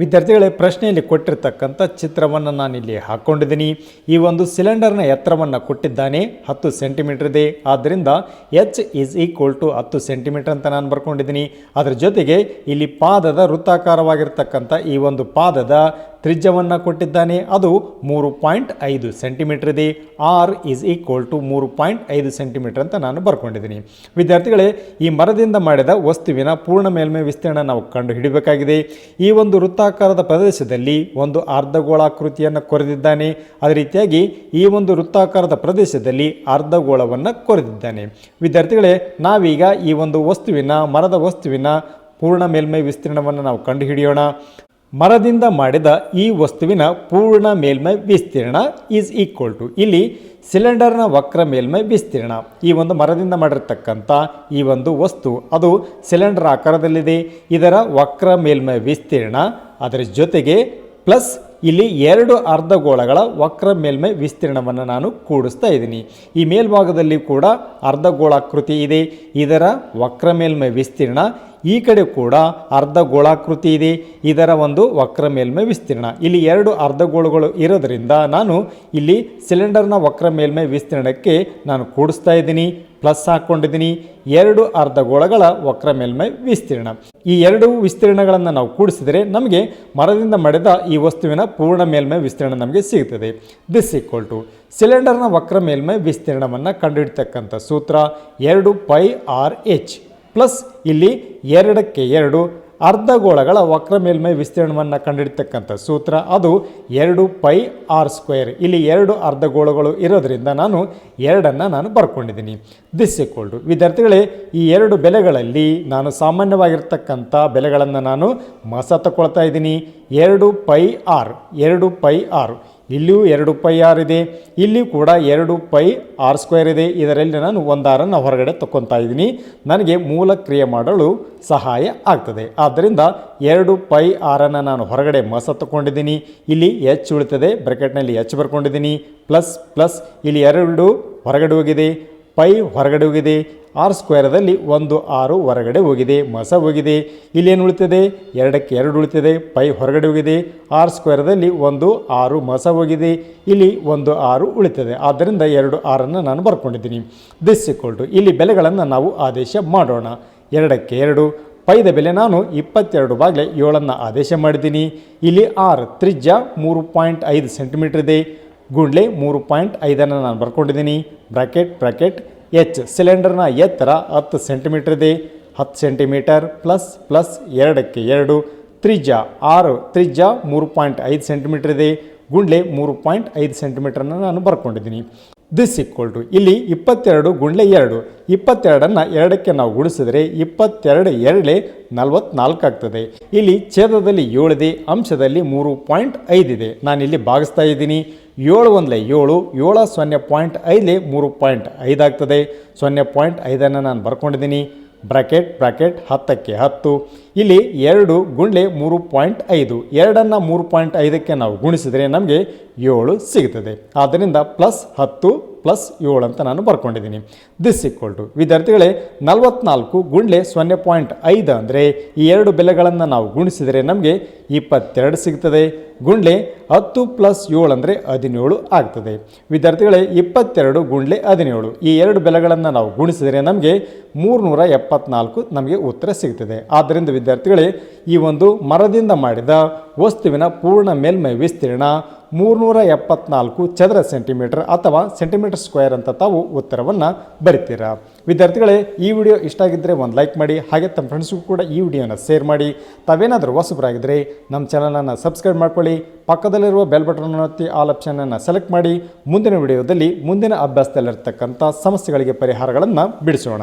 ವಿದ್ಯಾರ್ಥಿಗಳೇ ಪ್ರಶ್ನೆಯಲ್ಲಿ ಕೊಟ್ಟಿರ್ತಕ್ಕಂಥ ಚಿತ್ರವನ್ನು ನಾನಿಲ್ಲಿ ಹಾಕ್ಕೊಂಡಿದ್ದೀನಿ. ಈ ಒಂದು ಸಿಲಿಂಡರ್ನ ಎತ್ತರವನ್ನು ಕೊಟ್ಟಿದ್ದಾನೆ. ಹತ್ತು ಸೆಂಟಿಮೀಟರ್ ಇದೆ. ಆದ್ದರಿಂದ ಎಚ್ ಈಸ್ ಈಕ್ವಲ್ ಟು ಹತ್ತು ಸೆಂಟಿಮೀಟರ್ ಅಂತ ನಾನು ಬರ್ಕೊಂಡಿದ್ದೀನಿ. ಅದರ ಜೊತೆಗೆ ಇಲ್ಲಿ ಪಾದದ ವೃತ್ತಾಕಾರವಾಗಿರ್ತಕ್ಕಂಥ ಈ ಒಂದು ಪಾದದ ತ್ರಿಜ್ಯವನ್ನು ಕೊಟ್ಟಿದ್ದಾನೆ. ಅದು ಮೂರು ಪಾಯಿಂಟ್ ಐದು ಸೆಂಟಿಮೀಟರ್ ಇದೆ ಆರ್ ಈಸ್ ಈಕ್ವಲ್ ಟು ಮೂರು ಪಾಯಿಂಟ್ ಐದು ಸೆಂಟಿಮೀಟರ್ ಅಂತ ನಾನು ಬರ್ಕೊಂಡಿದ್ದೀನಿ. ವಿದ್ಯಾರ್ಥಿಗಳೇ, ಈ ಮರದಿಂದ ಮಾಡಿದ ವಸ್ತುವಿನ ಪೂರ್ಣ ಮೇಲ್ಮೈ ವಿಸ್ತೀರ್ಣ ನಾವು ಕಂಡು ಹಿಡಿಬೇಕಾಗಿದೆ ಈ ಒಂದು ವೃತ್ತಾಕಾರದ ಪ್ರದೇಶದಲ್ಲಿ ಒಂದು ಅರ್ಧಗೋಳಾಕೃತಿಯನ್ನು ಕೊರೆದಿದ್ದಾನೆ. ಅದೇ ರೀತಿಯಾಗಿ ಈ ಒಂದು ವೃತ್ತಾಕಾರದ ಪ್ರದೇಶದಲ್ಲಿ ಅರ್ಧಗೋಳವನ್ನು ಕೊರೆದಿದ್ದಾನೆ. ವಿದ್ಯಾರ್ಥಿಗಳೇ, ನಾವೀಗ ಈ ಒಂದು ವಸ್ತುವಿನ ಮರದ ವಸ್ತುವಿನ ಪೂರ್ಣ ಮೇಲ್ಮೈ ವಿಸ್ತೀರ್ಣವನ್ನು ನಾವು ಕಂಡುಹಿಡಿಯೋಣ. ಮರದಿಂದ ಮಾಡಿದ ಈ ವಸ್ತುವಿನ ಪೂರ್ಣ ಮೇಲ್ಮೈ ವಿಸ್ತೀರ್ಣ ಈಸ್ ಈಕ್ವಲ್ ಟು ಇಲ್ಲಿ ಸಿಲಿಂಡರ್ನ ವಕ್ರ ಮೇಲ್ಮೈ ವಿಸ್ತೀರ್ಣ. ಈ ಒಂದು ಮರದಿಂದ ಮಾಡಿರ್ತಕ್ಕಂಥ ಈ ಒಂದು ವಸ್ತು, ಅದು ಸಿಲಿಂಡರ್ ಆಕಾರದಲ್ಲಿದೆ. ಇದರ ವಕ್ರ ಮೇಲ್ಮೈ ವಿಸ್ತೀರ್ಣ, ಅದರ ಜೊತೆಗೆ ಪ್ಲಸ್ ಇಲ್ಲಿ ಎರಡು ಅರ್ಧಗೋಳಗಳ ವಕ್ರ ಮೇಲ್ಮೈ ವಿಸ್ತೀರ್ಣವನ್ನು ನಾನು ಕೂಡಿಸ್ತಾ ಇದ್ದೀನಿ. ಈ ಮೇಲ್ಭಾಗದಲ್ಲಿ ಕೂಡ ಅರ್ಧಗೋಳಾಕೃತಿ ಇದೆ. ಇದರ ವಕ್ರ ಮೇಲ್ಮೈ ವಿಸ್ತೀರ್ಣ ಈ ಕಡೆ ಕೂಡ ಅರ್ಧ ಗೋಳಾಕೃತಿ ಇದೆ. ಇದರ ಒಂದು ವಕ್ರ ಮೇಲ್ಮೈ ವಿಸ್ತೀರ್ಣ. ಇಲ್ಲಿ ಎರಡು ಅರ್ಧ ಅರ್ಧಗೋಳಗಳು ಇರೋದರಿಂದ ನಾನು ಇಲ್ಲಿ ಸಿಲಿಂಡರ್ನ ವಕ್ರ ಮೇಲ್ಮೈ ವಿಸ್ತೀರ್ಣಕ್ಕೆ ನಾನು ಕೂಡಿಸ್ತಾ ಇದ್ದೀನಿ. ಪ್ಲಸ್ ಹಾಕ್ಕೊಂಡಿದ್ದೀನಿ ಎರಡು ಅರ್ಧ ಗೋಳಗಳ ವಕ್ರ ಮೇಲ್ಮೈ ವಿಸ್ತೀರ್ಣ. ಈ ಎರಡು ವಿಸ್ತೀರ್ಣಗಳನ್ನು ನಾವು ಕೂಡಿಸಿದರೆ ನಮಗೆ ಮರದಿಂದ ಮಡೆದ ಈ ವಸ್ತುವಿನ ಪೂರ್ಣ ಮೇಲ್ಮೈ ವಿಸ್ತೀರ್ಣ ನಮಗೆ ಸಿಗುತ್ತದೆ ದಿಸ್ ಈಕ್ವಲ್ ಟು ಸಿಲಿಂಡರ್ನ ವಕ್ರ ಮೇಲ್ಮೈ ವಿಸ್ತೀರ್ಣವನ್ನು ಕಂಡುಹಿಡ್ತಕ್ಕಂಥ ಸೂತ್ರ ಎರಡು ಪೈ ಆರ್ ಎಚ್ ಪ್ಲಸ್ ಇಲ್ಲಿ ಎರಡಕ್ಕೆ ಎರಡು ಅರ್ಧಗೋಳಗಳ ವಕ್ರ ಮೇಲ್ಮೈ ವಿಸ್ತೀರ್ಣವನ್ನು ಕಂಡಿಡ್ತಕ್ಕಂಥ ಸೂತ್ರ ಅದು ಎರಡು ಪೈ ಆರ್ ಸ್ಕ್ವೇರ್. ಇಲ್ಲಿ ಎರಡು ಅರ್ಧಗೋಳಗಳು ಇರೋದರಿಂದ ನಾನು ಎರಡನ್ನು ನಾನು ಬರ್ಕೊಂಡಿದ್ದೀನಿ. ದಿಸ್ ಟು ವಿದ್ಯಾರ್ಥಿಗಳೇ, ಈ ಎರಡು ಬೆಲೆಗಳಲ್ಲಿ ನಾನು ಸಾಮಾನ್ಯವಾಗಿರ್ತಕ್ಕಂಥ ಬೆಲೆಗಳನ್ನು ನಾನು ಮಸ ತಗೊಳ್ತಾ ಇದ್ದೀನಿ. ಎರಡು ಪೈ ಆರ್, ಎರಡು ಪೈ ಆರ್. ಇಲ್ಲಿಯೂ ಎರಡು ಪೈ ಆರ್ ಇದೆ. ಇಲ್ಲಿ ಕೂಡ ಎರಡು ಪೈ ಆರ್ ಸ್ಕ್ವೇರ್ ಇದೆ. ಇದರಲ್ಲಿ ನಾನು ಒಂದಾರನ್ನು ಹೊರಗಡೆ ತಕ್ಕೊತಾ ಇದ್ದೀನಿ. ನನಗೆ ಮೂಲ ಕ್ರಿಯೆ ಮಾಡಲು ಸಹಾಯ ಆಗ್ತದೆ. ಆದ್ದರಿಂದ ಎರಡು ಪೈ ಆರನ್ನು ನಾನು ಹೊರಗಡೆ ಮಸ ತಗೊಂಡಿದ್ದೀನಿ ಇಲ್ಲಿ ಎಚ್ ಉಳಿತದೆ. ಬ್ರಕೆಟ್ನಲ್ಲಿ ಎಚ್ ಬರ್ಕೊಂಡಿದ್ದೀನಿ. ಪ್ಲಸ್ ಪ್ಲಸ್, ಇಲ್ಲಿ ಎರಡು ಹೊರಗಡೆ ಹೋಗಿದೆ. ಪೈ ಹೊರಗಡೆ ಹೋಗಿದೆ. ಆರ್ ಸ್ಕ್ವೇರದಲ್ಲಿ ಒಂದು ಆರು ಹೊರಗಡೆ ಹೋಗಿದೆ. ಮಸ ಹೋಗಿದೆ. ಇಲ್ಲೇನು ಉಳಿತದೆ? ಎರಡಕ್ಕೆ ಎರಡು ಉಳಿತದೆ. ಪೈ ಹೊರಗಡೆ ಹೋಗಿದೆ. ಆರ್ ಸ್ಕ್ವೇರದಲ್ಲಿ ಒಂದು ಆರು ಮಸ ಹೋಗಿದೆ. ಇಲ್ಲಿ ಒಂದು ಆರು ಉಳಿತದೆ. ಆದ್ದರಿಂದ ಎರಡು ಆರನ್ನು ನಾನು ಬರ್ಕೊಂಡಿದ್ದೀನಿ. ದಿಸ್ ಇಕ್ವಲ್ ಟು ಇಲ್ಲಿ ಬೆಲೆಗಳನ್ನು ನಾವು ಆದೇಶ ಮಾಡೋಣ. ಎರಡಕ್ಕೆ ಎರಡು. ಪೈದ ಬೆಲೆ ನಾನು ಇಪ್ಪತ್ತೆರಡು ಬಾಗಿಲೆ ಏಳನ್ನು ಆದೇಶ ಮಾಡಿದ್ದೀನಿ. ಇಲ್ಲಿ ಆರ್ ತ್ರಿಜ್ಯ ಮೂರು ಪಾಯಿಂಟ್ ಐದು ಸೆಂಟಿಮೀಟ್ರ್ ಇದೆ. ಗುಂಡ್ಲೆ ಮೂರು ಪಾಯಿಂಟ್ ಐದನ್ನು ನಾನು ಬರ್ಕೊಂಡಿದ್ದೀನಿ. Bracket bracket. ಎಚ್ ಸಿಲಿಂಡರ್ನ ಎತ್ತರ ಹತ್ತು ಸೆಂಟಿಮೀಟರ್ ಇದೆ. ಹತ್ತು ಸೆಂಟಿಮೀಟರ್ ಪ್ಲಸ್ ಪ್ಲಸ್ ಎರಡಕ್ಕೆ ಎರಡು. ತ್ರಿಜ್ಯ ಆರು. ತ್ರಿಜ್ಯ ಮೂರು ಪಾಯಿಂಟ್ ಐದು ಸೆಂಟಿಮೀಟರ್ ಇದೆ. ಗುಂಡ್ಲೆ ಮೂರು ಪಾಯಿಂಟ್ ಐದು ಸೆಂಟಿಮೀಟರ್ನ ನಾನು ಬರ್ಕೊಂಡಿದ್ದೀನಿ. ದಿಸ್ ಈಕ್ವಲ್ ಟು ಇಲ್ಲಿ ಇಪ್ಪತ್ತೆರಡು ಗುಂಡ್ಲೆ ಎರಡು, ಇಪ್ಪತ್ತೆರಡನ್ನು ಎರಡಕ್ಕೆ ನಾವು ಗುಣಿಸಿದರೆ ಇಪ್ಪತ್ತೆರಡು ಎರಡೇ ನಲವತ್ನಾಲ್ಕು ಆಗ್ತದೆ. ಇಲ್ಲಿ ಛೇದದಲ್ಲಿ ಏಳಿದೆ, ಅಂಶದಲ್ಲಿ ಮೂರು ಪಾಯಿಂಟ್ ಐದಿದೆ ನಾನಿಲ್ಲಿ ಭಾಗಿಸ್ತಾ ಇದ್ದೀನಿ. ಏಳು ಒಂದಲೇ ಏಳು ಏಳು ಸೊನ್ನೆ ಪಾಯಿಂಟ್ ಐದಲೇ ಮೂರು ಪಾಯಿಂಟ್ ಐದಾಗ್ತದೆ ಸೊನ್ನೆ ಪಾಯಿಂಟ್ ಐದನ್ನು ನಾನು ಬರ್ಕೊಂಡಿದ್ದೀನಿ. ಬ್ರಾಕೆಟ್ ಬ್ರಾಕೆಟ್, ಹತ್ತಕ್ಕೆ ಹತ್ತು. ಇಲ್ಲಿ ಎರಡು ಗುಂಡ್ಲೆ ಮೂರು ಪಾಯಿಂಟ್ ಐದು, ಎರಡನ್ನು ಮೂರು ಪಾಯಿಂಟ್ ಐದಕ್ಕೆ ನಾವು ಗುಣಿಸಿದರೆ ನಮಗೆ ಏಳು ಸಿಗುತ್ತದೆ ಆದ್ದರಿಂದ ಪ್ಲಸ್ ಹತ್ತು ಪ್ಲಸ್ ಏಳು ಅಂತ ನಾನು ಬರ್ಕೊಂಡಿದ್ದೀನಿ. ದಿಸ್ ಈಕ್ವಲ್ ಟು ವಿದ್ಯಾರ್ಥಿಗಳೇ, ನಲವತ್ನಾಲ್ಕು ಗುಂಡ್ಲೆ ಸೊನ್ನೆ ಪಾಯಿಂಟ್ ಐದು ಅಂದರೆ ಈ ಎರಡು ಬೆಲೆಗಳನ್ನು ನಾವು ಗುಣಿಸಿದರೆ ನಮಗೆ ಇಪ್ಪತ್ತೆರಡು ಸಿಗ್ತದೆ. ಗುಂಡ್ಲೆ ಹತ್ತು ಪ್ಲಸ್ ಏಳು ಅಂದರೆ ಹದಿನೇಳು ಆಗ್ತದೆ. ವಿದ್ಯಾರ್ಥಿಗಳೇ, ಇಪ್ಪತ್ತೆರಡು ಗುಂಡ್ಲೆ ಹದಿನೇಳು, ಈ ಎರಡು ಬೆಲೆಗಳನ್ನು ನಾವು ಗುಣಿಸಿದರೆ ನಮಗೆ ಮೂರುನೂರ ಎಪ್ಪತ್ನಾಲ್ಕು ನಮಗೆ ಉತ್ತರ ಸಿಗ್ತದೆ. ಆದ್ದರಿಂದ ವಿದ್ಯಾರ್ಥಿಗಳೇ, ಈ ಒಂದು ಮರದಿಂದ ಮಾಡಿದ ವಸ್ತುವಿನ ಪೂರ್ಣ ಮೇಲ್ಮೈ ವಿಸ್ತೀರ್ಣ ಮೂರುನೂರ ಎಪ್ಪತ್ನಾಲ್ಕು ಚದರ ಸೆಂಟಿಮೀಟರ್ ಅಥವಾ ಸೆಂಟಿಮೀಟರ್ ಸ್ಕ್ವೇರ್ ಅಂತ ತಾವು ಉತ್ತರವನ್ನು ಬರಿತೀರಾ. ವಿದ್ಯಾರ್ಥಿಗಳೇ, ಈ ವಿಡಿಯೋ ಇಷ್ಟ ಆಗಿದ್ದರೆ ಒಂದು ಲೈಕ್ ಮಾಡಿ, ಹಾಗೆ ತಮ್ಮ ಫ್ರೆಂಡ್ಸ್ಗೂ ಕೂಡ ಈ ವಿಡಿಯೋನ ಶೇರ್ ಮಾಡಿ. ತಾವೇನಾದರೂ ಹೊಸಬರಾಗಿದ್ದರೆ ನಮ್ಮ ಚಾನಲನ್ನು ಸಬ್ಸ್ಕ್ರೈಬ್ ಮಾಡ್ಕೊಳ್ಳಿ, ಪಕ್ಕದಲ್ಲಿರುವ ಬೆಲ್ ಬಟನ್ ಒತ್ತಿ ಆಲ್ ಆಪ್ಷನನ್ನು ಸೆಲೆಕ್ಟ್ ಮಾಡಿ. ಮುಂದಿನ ವಿಡಿಯೋದಲ್ಲಿ ಮುಂದಿನ ಅಭ್ಯಾಸದಲ್ಲಿರ್ತಕ್ಕಂಥ ಸಮಸ್ಯೆಗಳಿಗೆ ಪರಿಹಾರಗಳನ್ನು ಬಿಡಿಸೋಣ.